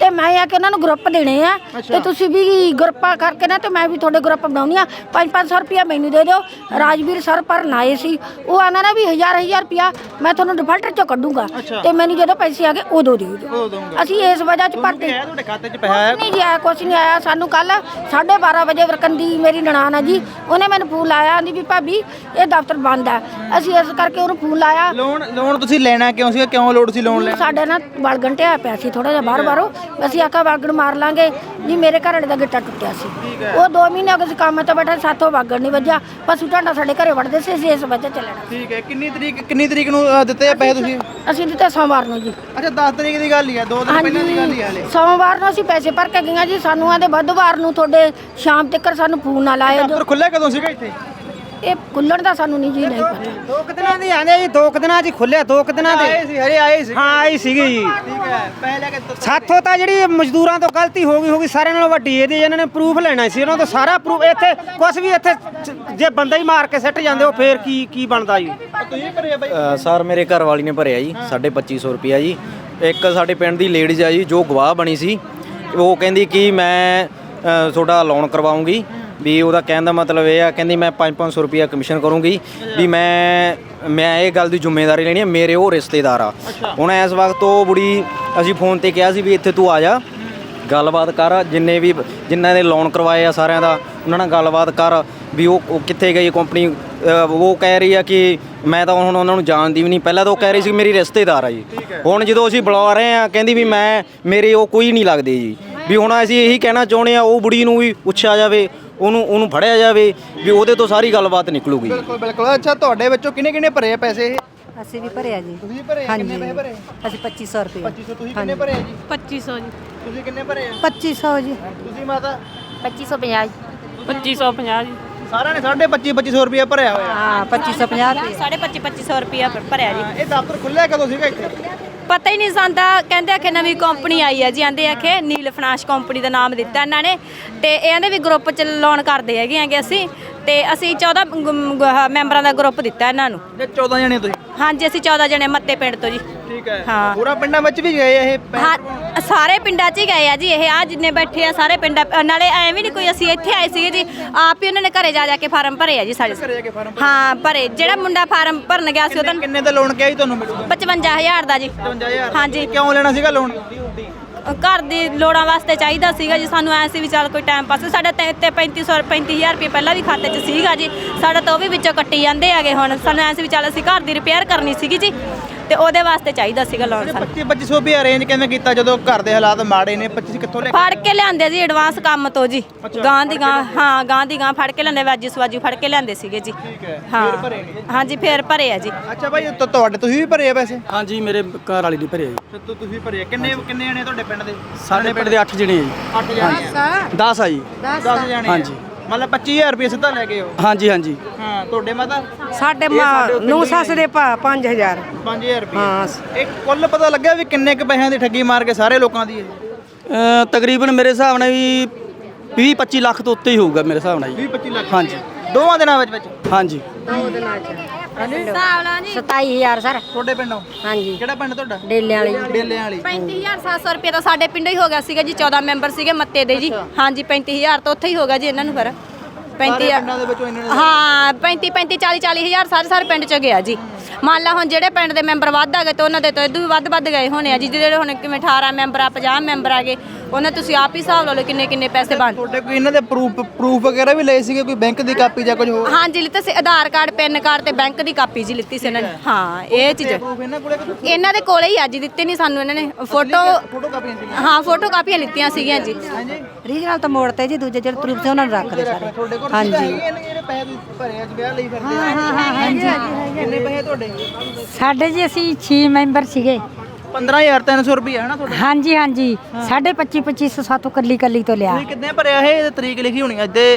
ਤੇ ਮੈਂ ਆ ਕੇ ਉਹਨਾਂ ਨੂੰ ਗਰੁੱਪ ਦੇਣੇ ਆ। ਤੇ ਤੁਸੀਂ ਵੀ ਗਰੁੱਪਾਂ ਕਰਕੇ ਨਾ ਤੇ ਮੈਂ ਵੀ ਤੁਹਾਡੇ ਗਰੁੱਪ ਬਣਾਉਣੀ ਆ। 5-500 ਰੁਪਇਆ ਮੈਨੂੰ ਦੇ ਦਿਓ। ਰਾਜਵੀਰ ਸਰ ਭਰਨ ਆਏ ਸੀ। ਉਹ ਆਂਦਾ ਨਾ ਵੀ ਹਜ਼ਾਰ ਹਜ਼ਾਰ ਰੁਪਇਆ ਮੈਂ ਤੁਹਾਨੂੰ ਡਿਫਾਲਟਰ ਚੋਂ ਕੱਢੂੰਗਾ। ਤੇ ਮੈਨੂੰ ਜਦੋਂ ਪੈਸੇ ਆ ਗਏ ਉਦੋਂ ਦੇ ਦਿਓ। ਅਸੀਂ ਇਸ ਵਜ੍ਹਾ ਚ ਭਰਤੇ ਆਇਆ ਤੁਹਾਡੇ ਖਾਤੇ 'ਚ ਪੈਸਾ ਆਇਆ? ਨਹੀਂ ਜੀ ਆਇਆ ਕੁਛ ਨਹੀਂ ਆਇਆ। ਸਾਨੂੰ ਕੱਲ 12:30 ਵਜੇ ਵਰਕੰਦੀ ਮੇਰੀ ਨਨਾਣ ਆ ਜੀ ਉਹਨੇ ਮੈਨੂੰ ਫੋਨ ਲਾਇਆ ਆਂਦੀ ਵੀ ਭਾਬੀ ਇਹ ਦਫ਼ਤਰ ਬੰਦ ਆ। ਅਸੀਂ ਇਸ ਕਰਕੇ ਉਹਨੂੰ ਫੋਨ ਲਾਇਆ। ਲੋਨ ਲੋਨ ਤੁਸੀਂ ਲੈਣਾ ਕਿਉਂ ਸੀਗਾ? ਕਿਉਂ ਲੋੜ ਸੀ ਲੋਨ ਲੈਣ ਸਾਡੇ ਨਾਲ ਬਲਗਣ ਢਿਆ ਪਿਆ ਸੀ ਥੋੜਾ ਜਿਹਾ ਬਾਹਰ ਬਾਹਰੋਂ ਅਸੀਂ ਆਖਾ ਬਾਗਣ ਮਾਰ ਲਾਂਗੇ। ਜੀ ਮੇਰੇ ਘਰ ਵਾਲੇ ਦਾ ਗਿੱਟਾ ਟੁੱਟਿਆ ਸੀ। ਉਹ 2 ਮਹੀਨੇ ਅਗੇ ਕੰਮ ਤੇ ਬੈਠਾ ਸਾਥੋਂ ਬਾਗਣ ਨਹੀਂ ਵੱਜਿਆ। ਪਸ਼ੂ ਢਾਂਡਾ ਸਾਡੇ ਘਰੇ ਵੜਦੇ ਸੀ ਅਸੀਂ ਇਸ ਵਜ੍ਹਾ ਚੱਲਣਾ ਠੀਕ ਹੈ। ਕਿੰਨੀ ਤਰੀਕ ਕਿੰਨੀ ਤਰੀਕ ਨੂੰ ਅ, ਦਿੱਤੇ ਆ ਪੈਸੇ ਤੁਸੀਂ? ਅਸੀਂ ਦਿੱਤੇ ਸੋਮਵਾਰ ਨੂੰ ਜੀ। ਅੱਛਾ 10 ਤਰੀਕ ਦੀ ਗੱਲ ਹੀ ਆ ਦੋ ਦਿਨ ਪਹਿਲਾਂ ਦੀ ਗੱਲ ਹੀ ਆ ਹਲੇ। ਸੋਮਵਾਰ ਨੂੰ ਅਸੀਂ ਪੈਸੇ ਭਰ ਕੇ ਗਈਆਂ ਜੀ। ਸਾਨੂੰ ਆਂਦੇ ਬੁੱਧਵਾਰ ਨੂੰ ਤੁਹਾਡੇ ਸ਼ਾਮ ਤੱਕ ਸਾਨੂੰ ਫੋਨ ਨਾ ਲਾਇਓ ਜੋ ਦਫ਼ਤਰ ਖੁੱਲਿਆ ਕਦੋਂ ਸੀਗਾ ਇੱਥੇ? ਇਹ ਖੁੱਲਣ ਦਾ ਸਾਨੂੰ ਨਹੀਂ ਜੀ ਨਹੀਂ ਪਤਾ। ਦੋ ਕੁ ਦਿਨਾਂ ਦੀ ਆਂਦੇ ਜੀ ਦੋ ਕੁ ਦਿਨਾਂ 'ਚ ਹੀ ਖੁੱਲਿਆ ਦੋ ਕੁ ਦਿਨਾਂ ਦੇ। ਆਏ ਸੀ ਹਰੇ ਆਏ ਸੀ। ਹਾਂ ਆਈ ਸੀਗੀ ਜੀ। ਠੀਕ ਹੈ ਪੈਸੇ ਲੈ ਕੇ ਸਾਥੋਂ ਤਾਂ ਜਿਹੜੀ ਮਜ਼ਦੂਰਾਂ ਤੋਂ ਗਲਤੀ ਹੋ ਗਈ ਹੋ ਗਈ ਸਾਰਿਆਂ ਨਾਲੋਂ ਵੱਡੀ ਇਹਦੀ ਇਹਨਾਂ ਨੇ ਪ੍ਰੂਫ ਲੈਣਾ ਸੀ ਉਹਨਾਂ ਤੋਂ ਸਾਰਾ ਪ੍ਰੂਫ ਇੱਥੇ ਕੁਝ ਵੀ ਇੱਥੇ ਚ- ਜੇ ਬੰਦਾ ਹੀ ਮਾਰ ਕੇ ਸਿੱਟ ਜਾਂਦੇ ਉਹ ਫੇਰ ਕੀ ਕੀ ਬਣਦਾ ਜੀ? ਤੁਸੀਂ ਭਰੇ ਆ ਬਾਈ? ਅ, ਸਰ ਮੇਰੇ ਘਰ ਵਾਲੀ ਨੇ ਭਰਿਆ ਜੀ ਸਾਢੇ 2500 ਰੁਪਿਆ ਜੀ। ਇੱਕ ਸਾਡੇ ਪਿੰਡ ਦੀ ਲੇਡੀਜ਼ ਆ ਜੀ ਜੋ ਗਵਾਹ ਬਣੀ ਸੀ ਉਹ ਕਹਿੰਦੀ ਕਿ ਮੈਂ ਅ, ਤੁਹਾਡਾ ਲੋਨ ਕਰਵਾਉਂਗੀ। ਵੀ ਉਹਦਾ ਕਹਿਣ ਦਾ ਮਤਲਬ ਇਹ ਆ ਕਹਿੰਦੀ ਮੈਂ 5-500 ਰੁਪਿਆ ਕਮਿਸ਼ਨ ਕਰੂੰਗੀ ਵੀ ਮੈਂ ਮੈਂ ਇਹ ਗੱਲ ਦੀ ਜ਼ਿੰਮੇਵਾਰੀ ਲੈਣੀ ਹੈ ਮੇਰੇ ਉਹ ਰਿਸ਼ਤੇਦਾਰ ਆ। ਹੁਣ ਇਸ ਵਕਤ ਉਹ ਬੁੜੀ ਅਸੀਂ ਫੋਨ ਤੇ ਕਿਹਾ ਸੀ ਵੀ ਇੱਥੇ ਤੂੰ ਆ ਜਾ ਗੱਲਬਾਤ ਕਰ ਜਿੰਨੇ ਵੀ ਜਿਨ੍ਹਾਂ ਦੇ ਲੋਨ ਕਰਵਾਏ ਆ ਸਾਰਿਆਂ ਦਾ ਉਹਨਾਂ ਨਾਲ ਗੱਲਬਾਤ ਕਰ ਵੀ ਉਹ ਉਹ ਕਿੱਥੇ ਗਈ ਕੰਪਨੀ ਉਹ ਕਹਿ ਰਹੀ ਆ ਕਿ ਮੈਂ ਤਾਂ ਹੁਣ ਉਹਨਾਂ ਨੂੰ ਜਾਣਦੀ ਵੀ ਨਹੀਂ। ਪਹਿਲਾਂ ਤਾਂ ਉਹ ਕਹਿ ਰਹੀ ਸੀ ਮੇਰੀ ਰਿਸ਼ਤੇਦਾਰ ਆ ਜੀ। ਹੁਣ ਜਦੋਂ ਅਸੀਂ ਬੁਲਾ ਰਹੇ ਆ ਕਹਿੰਦੀ ਵੀ ਮੈਂ ਮੇਰੇ ਉਹ ਕੋਈ ਨਹੀਂ ਲੱਗਦੇ ਜੀ। ਵੀ ਹੁਣ ਅਸੀਂ ਇਹੀ ਕਹਿਣਾ ਚਾਹੁੰਦੇ ਆ ਉਹ ਬੁੜੀ ਨੂੰ ਵੀ ਪੁੱਛਿਆ ਜਾਵੇ ਉਹਨੂੰ ਉਹਨੂੰ ਫੜਿਆ ਜਾਵੇ ਵੀ ਉਹਦੇ ਤੋਂ ਸਾਰੀ ਗੱਲਬਾਤ ਨਿਕਲੂਗੀ। ਬਿਲਕੁਲ ਬਿਲਕੁਲ। ਅੱਛਾ ਤੁਹਾਡੇ ਵਿੱਚੋਂ ਕਿੰਨੇ ਕਿੰਨੇ ਭਰੇ ਆ ਪੈਸੇ ਇਹ? ਅਸੀਂ ਵੀ ਭਰਿਆ ਜੀ। ਤੁਸੀਂ ਭਰੇ ਆ? ਕਿੰਨੇ ਪੈਸੇ ਭਰੇ? ਅਸੀਂ 2500 ਰੁਪਏ। 2500 ਤੁਸੀਂ ਕਿੰਨੇ ਭਰੇ ਆ ਜੀ? 2500 ਜੀ। ਤੁਸੀਂ ਕਿੰਨੇ ਭਰੇ ਆ? 2500 ਜੀ। ਤੁਸੀਂ ਮਾਤਾ? 2550 2550 ਜੀ। ਸਾਰਿਆਂ ਨੇ 25 2500 ਰੁਪਏ ਭਰਿਆ ਹੋਇਆ। ਹਾਂ 2550 ਰੁਪਏ। ਸਾਢੇ 25 2500 ਰੁਪਇਆ ਭਰਿਆ ਜੀ। ਇਹ ਦਫ਼ਤਰ ਖੁੱਲਿਆ ਕਦੋਂ ਸੀਗਾ ਇੱਥੇ? ਪਤਾ ਹੀ ਨਹੀਂ ਸੰਦਾ ਕਹਿੰਦੇ ਆਖੇ ਨਵੀਂ ਕੰਪਨੀ ਆਈ ਹੈ ਜੀ। ਆਂਦੇ ਆਖੇ ਨੀਲ ਫਨਾਸ਼ ਕੰਪਨੀ ਦਾ ਨਾਮ ਦਿੱਤਾ ਇਹਨਾਂ ਨੇ। ਤੇ ਇਹਨਾਂ ਦੇ ਵੀ ਗਰੁੱਪ ਚ ਲੋਨ ਕਰਦੇ ਹੈਗੇ ਆਂਗੇ ਅਸੀਂ। ਤੇ ਅਸੀਂ 14 ਗੁੰਮ- ਗ- ਆਹ ਮੈਂਬਰਾਂ ਦਾ ਗਰੁੱਪ ਦਿੱਤਾ ਇਹਨਾਂ ਨੂੰ। ਜੇ 14 ਜਣੇ ਤੁਸੀਂ ਹਾਂਜੀ ਅਸੀਂ 14 ਜਣੇ ਮੱਤੇ ਪਿੰਡ ਤੋਂ ਜੀ। ਠੀਕ ਹੈ। ਹਾਂ। ਪੂਰਾ ਪਿੰਡਾਂ ਵਿੱਚ ਵੀ ਗਏ ਇਹ? ਹਾਂ ਸਾਰੇ ਪਿੰਡਾਂ 'ਚ ਹੀ ਗਏ ਆ ਜੀ ਇਹ। ਆ ਜਿੰਨੇ ਬੈਠੇ ਆ ਸਾਰੇ ਪਿੰਡਾਂ ਅ, ਨਾਲੇ ਐ ਵੀ ਨਹੀਂ ਕੋਈ ਅਸੀਂ ਇੱਥੇ ਆਏ ਸੀਗੇ ਜੀ ਆਪ ਹੀ ਉਹਨਾਂ ਨੇ ਘਰੇ ਜਾ ਜਾ ਕੇ ਫਾਰਮ ਭਰੇ ਆ ਜੀ ਸਾਡੇ। ਘਰੇ ਜਾ ਕੇ ਫਾਰਮ ਹਾਂ ਭਰੇ। ਜਿਹੜਾ ਮੁੰਡਾ ਫਾਰਮ ਭਰਨ ਗਿਆ ਸੀ ਉਹਦਾ ਕਿੰਨੇ ਦਾ ਲੋਨ ਕਿਹਾ ਜੀ ਤੁਹਾਨੂੰ ਮਿਲੂਗਾ? 55000 ਦਾ ਜੀ। 55000 ਹਾਂਜੀ। ਕਿਉਂ ਲੈਣਾ ਸੀਗਾ ਲੋਨ ਘਰ ਦੀ ਲੋੜਾਂ ਵਾਸਤੇ ਚਾਹੀਦਾ ਸੀਗਾ ਜੀ, ਸਾਨੂੰ ਐ ਸੀ ਵੀ ਚੱਲ ਕੋਈ ਟਾਈਮ ਪਾਸ ਸਾਡਾ ਤੇ ਤੇ 3500 35000 ਰੁਪਏ ਪਹਿਲਾਂ ਵੀ ਖਾਤੇ 'ਚ ਸੀਗਾ ਜੀ, ਸਾਡਾ ਤਾਂ ਉਹ ਵੀ ਵਿੱਚੋਂ ਕੱਟੀ ਜਾਂਦੇ ਹੈਗੇ ਹੁਣ। ਸਾਨੂੰ ਐ ਸੀ ਵੀ ਚੱਲ ਅਸੀਂ ਘਰ ਦੀ ਰਿਪੇਅਰ ਕਰਨੀ ਸੀਗੀ ਜੀ। ਤੇ ਉਹਦੇ ਵਾਸਤੇ ਚਾਹੀਦਾ ਸੀਗਾ ਲੋਨ ਸਾਨੂੰ। 25 2500 ਰੁਪਏ ਅਰੇਂਜ ਕਿਵੇਂ ਕੀਤਾ ਜਦੋਂ ਘਰ ਦੇ ਹਾਲਾਤ ਮਾੜੇ ਨੇ? 25 ਕਿੱਥੋਂ ਲੈ ਕੇ ਫੜ ਕੇ ਲਿਆਂਦੇ ਜੀ ਐਡਵਾਂਸ ਕੰਮ ਤੋਂ ਜੀ। ਗਾਂ ਦੀ ਗਾਂ ਹਾਂ ਗਾਂ ਦੀ ਗਾਂ ਫੜ ਕੇ ਲਿਆਂਦੇ ਵਾਜੀ ਸਵਾਜੀ ਫੜ ਕੇ ਲਿਆਂਦੇ ਸੀਗੇ ਜੀ। ਹੈ, ਹਾਂ ਫਿਰ ਭਰੇ ਨੇ। ਹਾਂਜੀ ਫੇਰ ਭਰੇ ਆ ਜੀ। ਅੱਛਾ ਭਾਈ ਤੁ- ਤੁਹਾਡੇ ਤੁਸੀਂ ਵੀ ਭਰੇ ਆ ਪੈਸੇ ਹਾਂਜੀ ਮੇਰੇ ਘਰ ਵਾਲੀ ਦੀ ਭਰਿਆ ਜੀ। ਤੇ ਤੁ- ਤੁਸੀਂ ਭਰੇ ਆ। ਕਿੰਨੇ ਕਿੰਨੇ ਜਣੇ ਤੁਹਾਡੇ ਪਿੰਡ ਦੇ? ਸਾਡੇ ਪਿੰਡ ਦੇ 8 ਜਣੇ ਆ ਜੀ। 8 ਜਣੇ। 10 ਆ? ਜੀ। 10 ਜਣੇ ਹਾਂਜੀ। ਮਤਲਬ 25000 ਰੁਪਏ ਸਿੱਧਾ ਲੈ ਗਏ ਹੋ? ਹਾਂਜੀ ਹਾਂਜੀ। ਹਾਂ ਤੁਹਾਡੇ ਮਾਤਾ? ਸਾਡੇ ਨੂੰ ਸੱਸ ਦੇ ਭਾ 5000 5000 ਰੁਪਏ? ਇਹ ਕੁੱਲ ਪਤਾ ਲੱਗਿਆ ਵੀ ਕਿੰਨੇ ਕ ਪੈਸਿਆਂ ਦੀ ਠੱਗੀ ਮਾਰ ਕੇ ਸਾਰੇ ਲੋਕਾਂ ਦੀ ਇਹ? ਅ, ਤਕਰੀਬਨ ਮੇਰੇ ਹਿਸਾਬ ਨਾਲ ਵੀ 20 25 ਲੱਖ ਤੋਂ ਉੱਤੇ ਹੀ ਹੋਊਗਾ ਮੇਰੇ ਹਿਸਾਬ ਨਾਲ ਜੀ। 20 25 ਲੱਖ। ਹਾਂਜੀ। ਦੋਵਾਂ ਦਿਨਾਂ ਵਿੱਚ ਵਿੱਚ? ਹਾਂਜੀ। 27000 ਸਰ। ਤੁਹਾਡੇ ਪਿੰਡੋਂ? ਹਾਂਜੀ। ਕਿਹੜਾ ਪਿੰਡ ਤੁਹਾਡਾ? ਡੇਲੇ ਵਾਲੀ ਡੇਲੇ ਵਾਲੀ। 35700 ਰੁਪਏ ਤਾਂ ਸਾਡੇ ਪਿੰਡੋਂ ਹੀ ਹੋ ਗਿਆ ਸੀਗਾ ਜੀ 14 ਮੈਂਬਰ ਸੀਗੇ ਮੱਤੇ ਦੇ ਜੀ। ਹਾਂਜੀ 35000 ਤਾਂ ਉੱਥੇ ਹੀ ਹੋ ਗਿਆ ਜੀ ਇਹਨਾਂ ਨੂੰ ਫਿਰ 35 ਪਿੰਡਾਂ ਦੇ ਵਿੱਚੋਂ ਇਹਨਾਂ ਨੇ ਹਾਂ 35 35 40 40000 ਸਾਰੇ ਸਾਰੇ ਪਿੰਡ ਚ ਗਿਆ ਜੀ। ਮੰਨ ਲਾ ਹੁਣ ਜਿਹੜੇ ਪਿੰਡ ਦੇ ਮੈਂਬਰ ਵੱਧ ਆ ਗਏ ਤੇ ਉਹਨਾਂ ਦੇ ਤੋਂ ਇਦੋਂ ਵੀ ਵੱਧ ਵੱਧ ਗਏ ਹੋਣੇ ਆ। ਜੀ ਜਿਹੜੇ ਹੁਣ ਕਿਵੇਂ 18 ਮੈਂਬਰ ਆ 50 ਮੈਂਬਰ ਆ ਗਏ ਉਹਨਾਂ ਤੁਸੀਂ ਆਪ ਹੀ ਹਿਸਾਬ ਲਾ ਲਓ ਕਿੰਨੇ ਕਿੰਨੇ ਪੈਸੇ ਬਣ ਤੁਹਾਡੇ ਕੋਈ ਇਹਨਾਂ ਦੇ ਪ੍ਰੂਫ ਪ੍ਰੂਫ ਵਗੈਰਾ ਵੀ ਲਏ ਸੀਗੇ ਕੋਈ ਬੈਂਕ ਦੀ ਕਾਪੀ ਜਾਂ ਕੁਝ ਹੋਰ? ਹਾਂਜੀ ਲਿੱਤੇ ਸੀ ਆਧਾਰ ਕਾਰਡ ਪੈਨ ਕਾਰਡ ਤੇ ਬੈਂਕ ਦੀ ਕਾਪੀ ਜੀ ਲਿੱਤੀ ਸੀ ਇਹਨਾਂ ਨੇ। ਹਾਂ। ਇਹ ਚੀਜ਼ ਪ੍ਰੂਫ ਇਹਨਾਂ ਕੋਲੇ ਕਿ ਇਹਨਾਂ ਦੇ ਕੋਲੇ ਹੀ ਅੱਜ ਦਿੱਤੇ ਨਹੀਂ ਸਾਨੂੰ ਇਹਨਾਂ ਨੇ। ਫੋਟੋ ਫੋਟੋ ਕਾਪੀਆਂ ਸੀ ਹਾਂ ਫੋਟੋ ਕਾਪੀਆਂ ਲਿੱਤੀਆਂ ਸੀਗੀਆਂ ਜੀ। ਹਾਂਜੀ। ਰੀਜਨਲ ਤਾਂ ਮੋੜ ਤੇ ਜੀ ਦੂਜੇ ਜਿਹੜੇ ਪ੍ਰੂਫ ਸੀ ਉਹਨਾਂ ਨੂੰ ਰੱਖਦੇ ਸਾਰੇ। ਤੁਹਾਡੇ ਕੋਲ ਹਾਂਜੀ। ਜਿਹੜੇ ਪੈਸੇ ਤੁਸੀਂ ਭਰੇ ਅੱਜ ਵਿਆਹ ਲਈ ਫਿਰਦੇ ਹਾਂ ਹਾਂ ਹਾਂ ਹਾਂਜੀ। ਕਿੰਨੇ ਪੈਸੇ ਤੁਹਾਡੇ? ਸਾਡੇ ਜੀ ਅਸੀਂ 6 ਮੈਂਬਰ ਸੀਗੇ। 15300 ਰੁਪਏ ਹੈ ਨਾ ਤੁਹਾਡਾ? ਹਾਂਜੀ ਹਾਂਜੀ। ਸਾਡੇ 25 2500 ਸਾਤੋਂ ਕੱਲੀ ਕੱਲੀ ਤੋਂ ਲਿਆ। ਤੁਸੀਂ ਕਿੰਨੇ ਭਰਿਆ ਇਹ? ਤਰੀਕ ਲਿਖੀ ਹੋਣੀ ਅੱਜ ਦੇ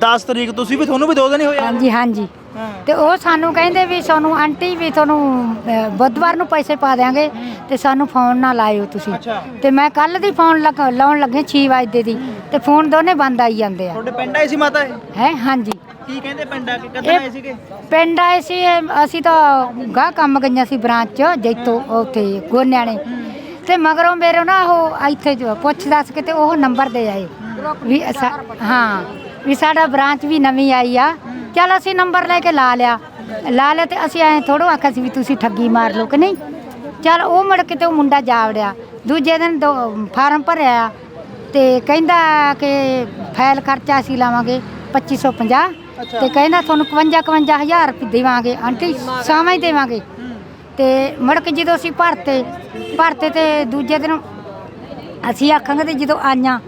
10 ਤਰੀਕ। ਤੁਸੀਂ ਵੀ ਤੁਹਾਨੂੰ ਵੀ ਦੋ ਦਿਨ ਹੀ ਹੋਏ ਆ। ਹਾਂਜੀ ਹਾਂਜੀ। ਤੇ ਉਹ ਸਾਨੂੰ ਕਹਿੰਦੇ ਵੀ ਸਾਨੂੰ ਆਂਟੀ ਵੀ ਤੁਹਾਨੂੰ ਅ, ਬੁੱਧਵਾਰ ਨੂੰ ਪੈਸੇ ਪਾ ਦਿਆਂਗੇ ਤੇ ਸਾਨੂੰ ਫੋਨ ਨਾ ਲਾਇਓ ਤੁਸੀਂ। ਅੱਛਾ। ਤੇ ਮੈਂ ਕੱਲ ਦੀ ਫੋਨ ਲਾਉਣ ਲੱਗੇ 6 ਵਜੇ ਦੀ। ਤੇ ਫੋਨ ਦੋਨੇ ਬੰਦ ਆਈ ਜਾਂਦੇ ਆ। ਤੁਹਾਡੇ ਪਿੰਡ ਆਏ ਸੀ ਮਾਤਾ ਇਹ? ਹੈ ਹਾਂਜੀ। ਕੀ ਕਹਿੰਦੇ ਪਿੰਡ ਆ? ਕੇ ਕਦੋਂ ਆਏ ਸੀਗੇ? ਪਿੰਡ ਆਏ ਸੀ ਇਹ- ਅਸੀਂ ਤਾਂ ਗਾਹ ਕੰਮ ਗਈਆਂ ਸੀ ਬ੍ਰਾਂਚ ਚ ਜੈਤੋ ਉੱਥੇ ਗੋਨਿਆਂ ਨੇ। ਤੇ ਮਗਰੋਂ ਮੇਰੇ ਨਾ ਉਹ ਇੱਥੇ ਜੋ ਪੁੱਛ ਦੱਸ ਕੇ ਤੇ ਉਹ ਨੰਬਰ ਦੇ ਆਏ। ਵੀ ਅਸਾ- ਹਾਂ ਵੀ ਸਾਡਾ ਬ੍ਰਾਂਚ ਵੀ ਨਵੀਂ ਆਈ ਆ। ਚਲ ਅਸੀਂ ਨੰਬਰ ਲੈ ਕੇ ਲਾ ਲਿਆ। ਲਾ ਲਿਆ ਤੇ ਅਸੀਂ ਐ ਥੋੜੋ ਆਖਿਆ ਸੀ ਵੀ ਤੁਸੀਂ ਠੱਗੀ ਮਾਰ ਲਓ ਕਿ ਨਹੀਂ। ਚਲ ਉਹ ਮੁੜ ਕੇ ਤੇ ਉਹ ਮੁੰਡਾ ਜਾ ਵੜਿਆ ਦੂਜੇ ਦਿਨ ਦੋ ਫਾਰਮ ਭਰਿਆ ਤੇ ਕਹਿੰਦਾ ਕਿ ਫਾਈਲ ਖਰਚਾ ਅਸੀਂ ਲਾਵਾਂਗੇ 2550 ਤੇ ਕਹਿੰਦਾ ਤੁਹਾਨੂੰ 51 51000 ਰੁਪਏ ਦੇਵਾਂਗੇ ਆਂਟੀ ਸਾਵਾਂ ਹੀ ਦੇਵਾਂਗੇ। ਤੇ ਮੁੜ ਕੇ ਜਦੋਂ ਅਸੀਂ ਭਰਤੇ ਭਰਤੇ ਤੇ ਦੂਜੇ ਦਿਨ ਅਸੀਂ ਆਖਾਂਗੇ ਤੇ ਜਦੋਂ ਆਈਆਂ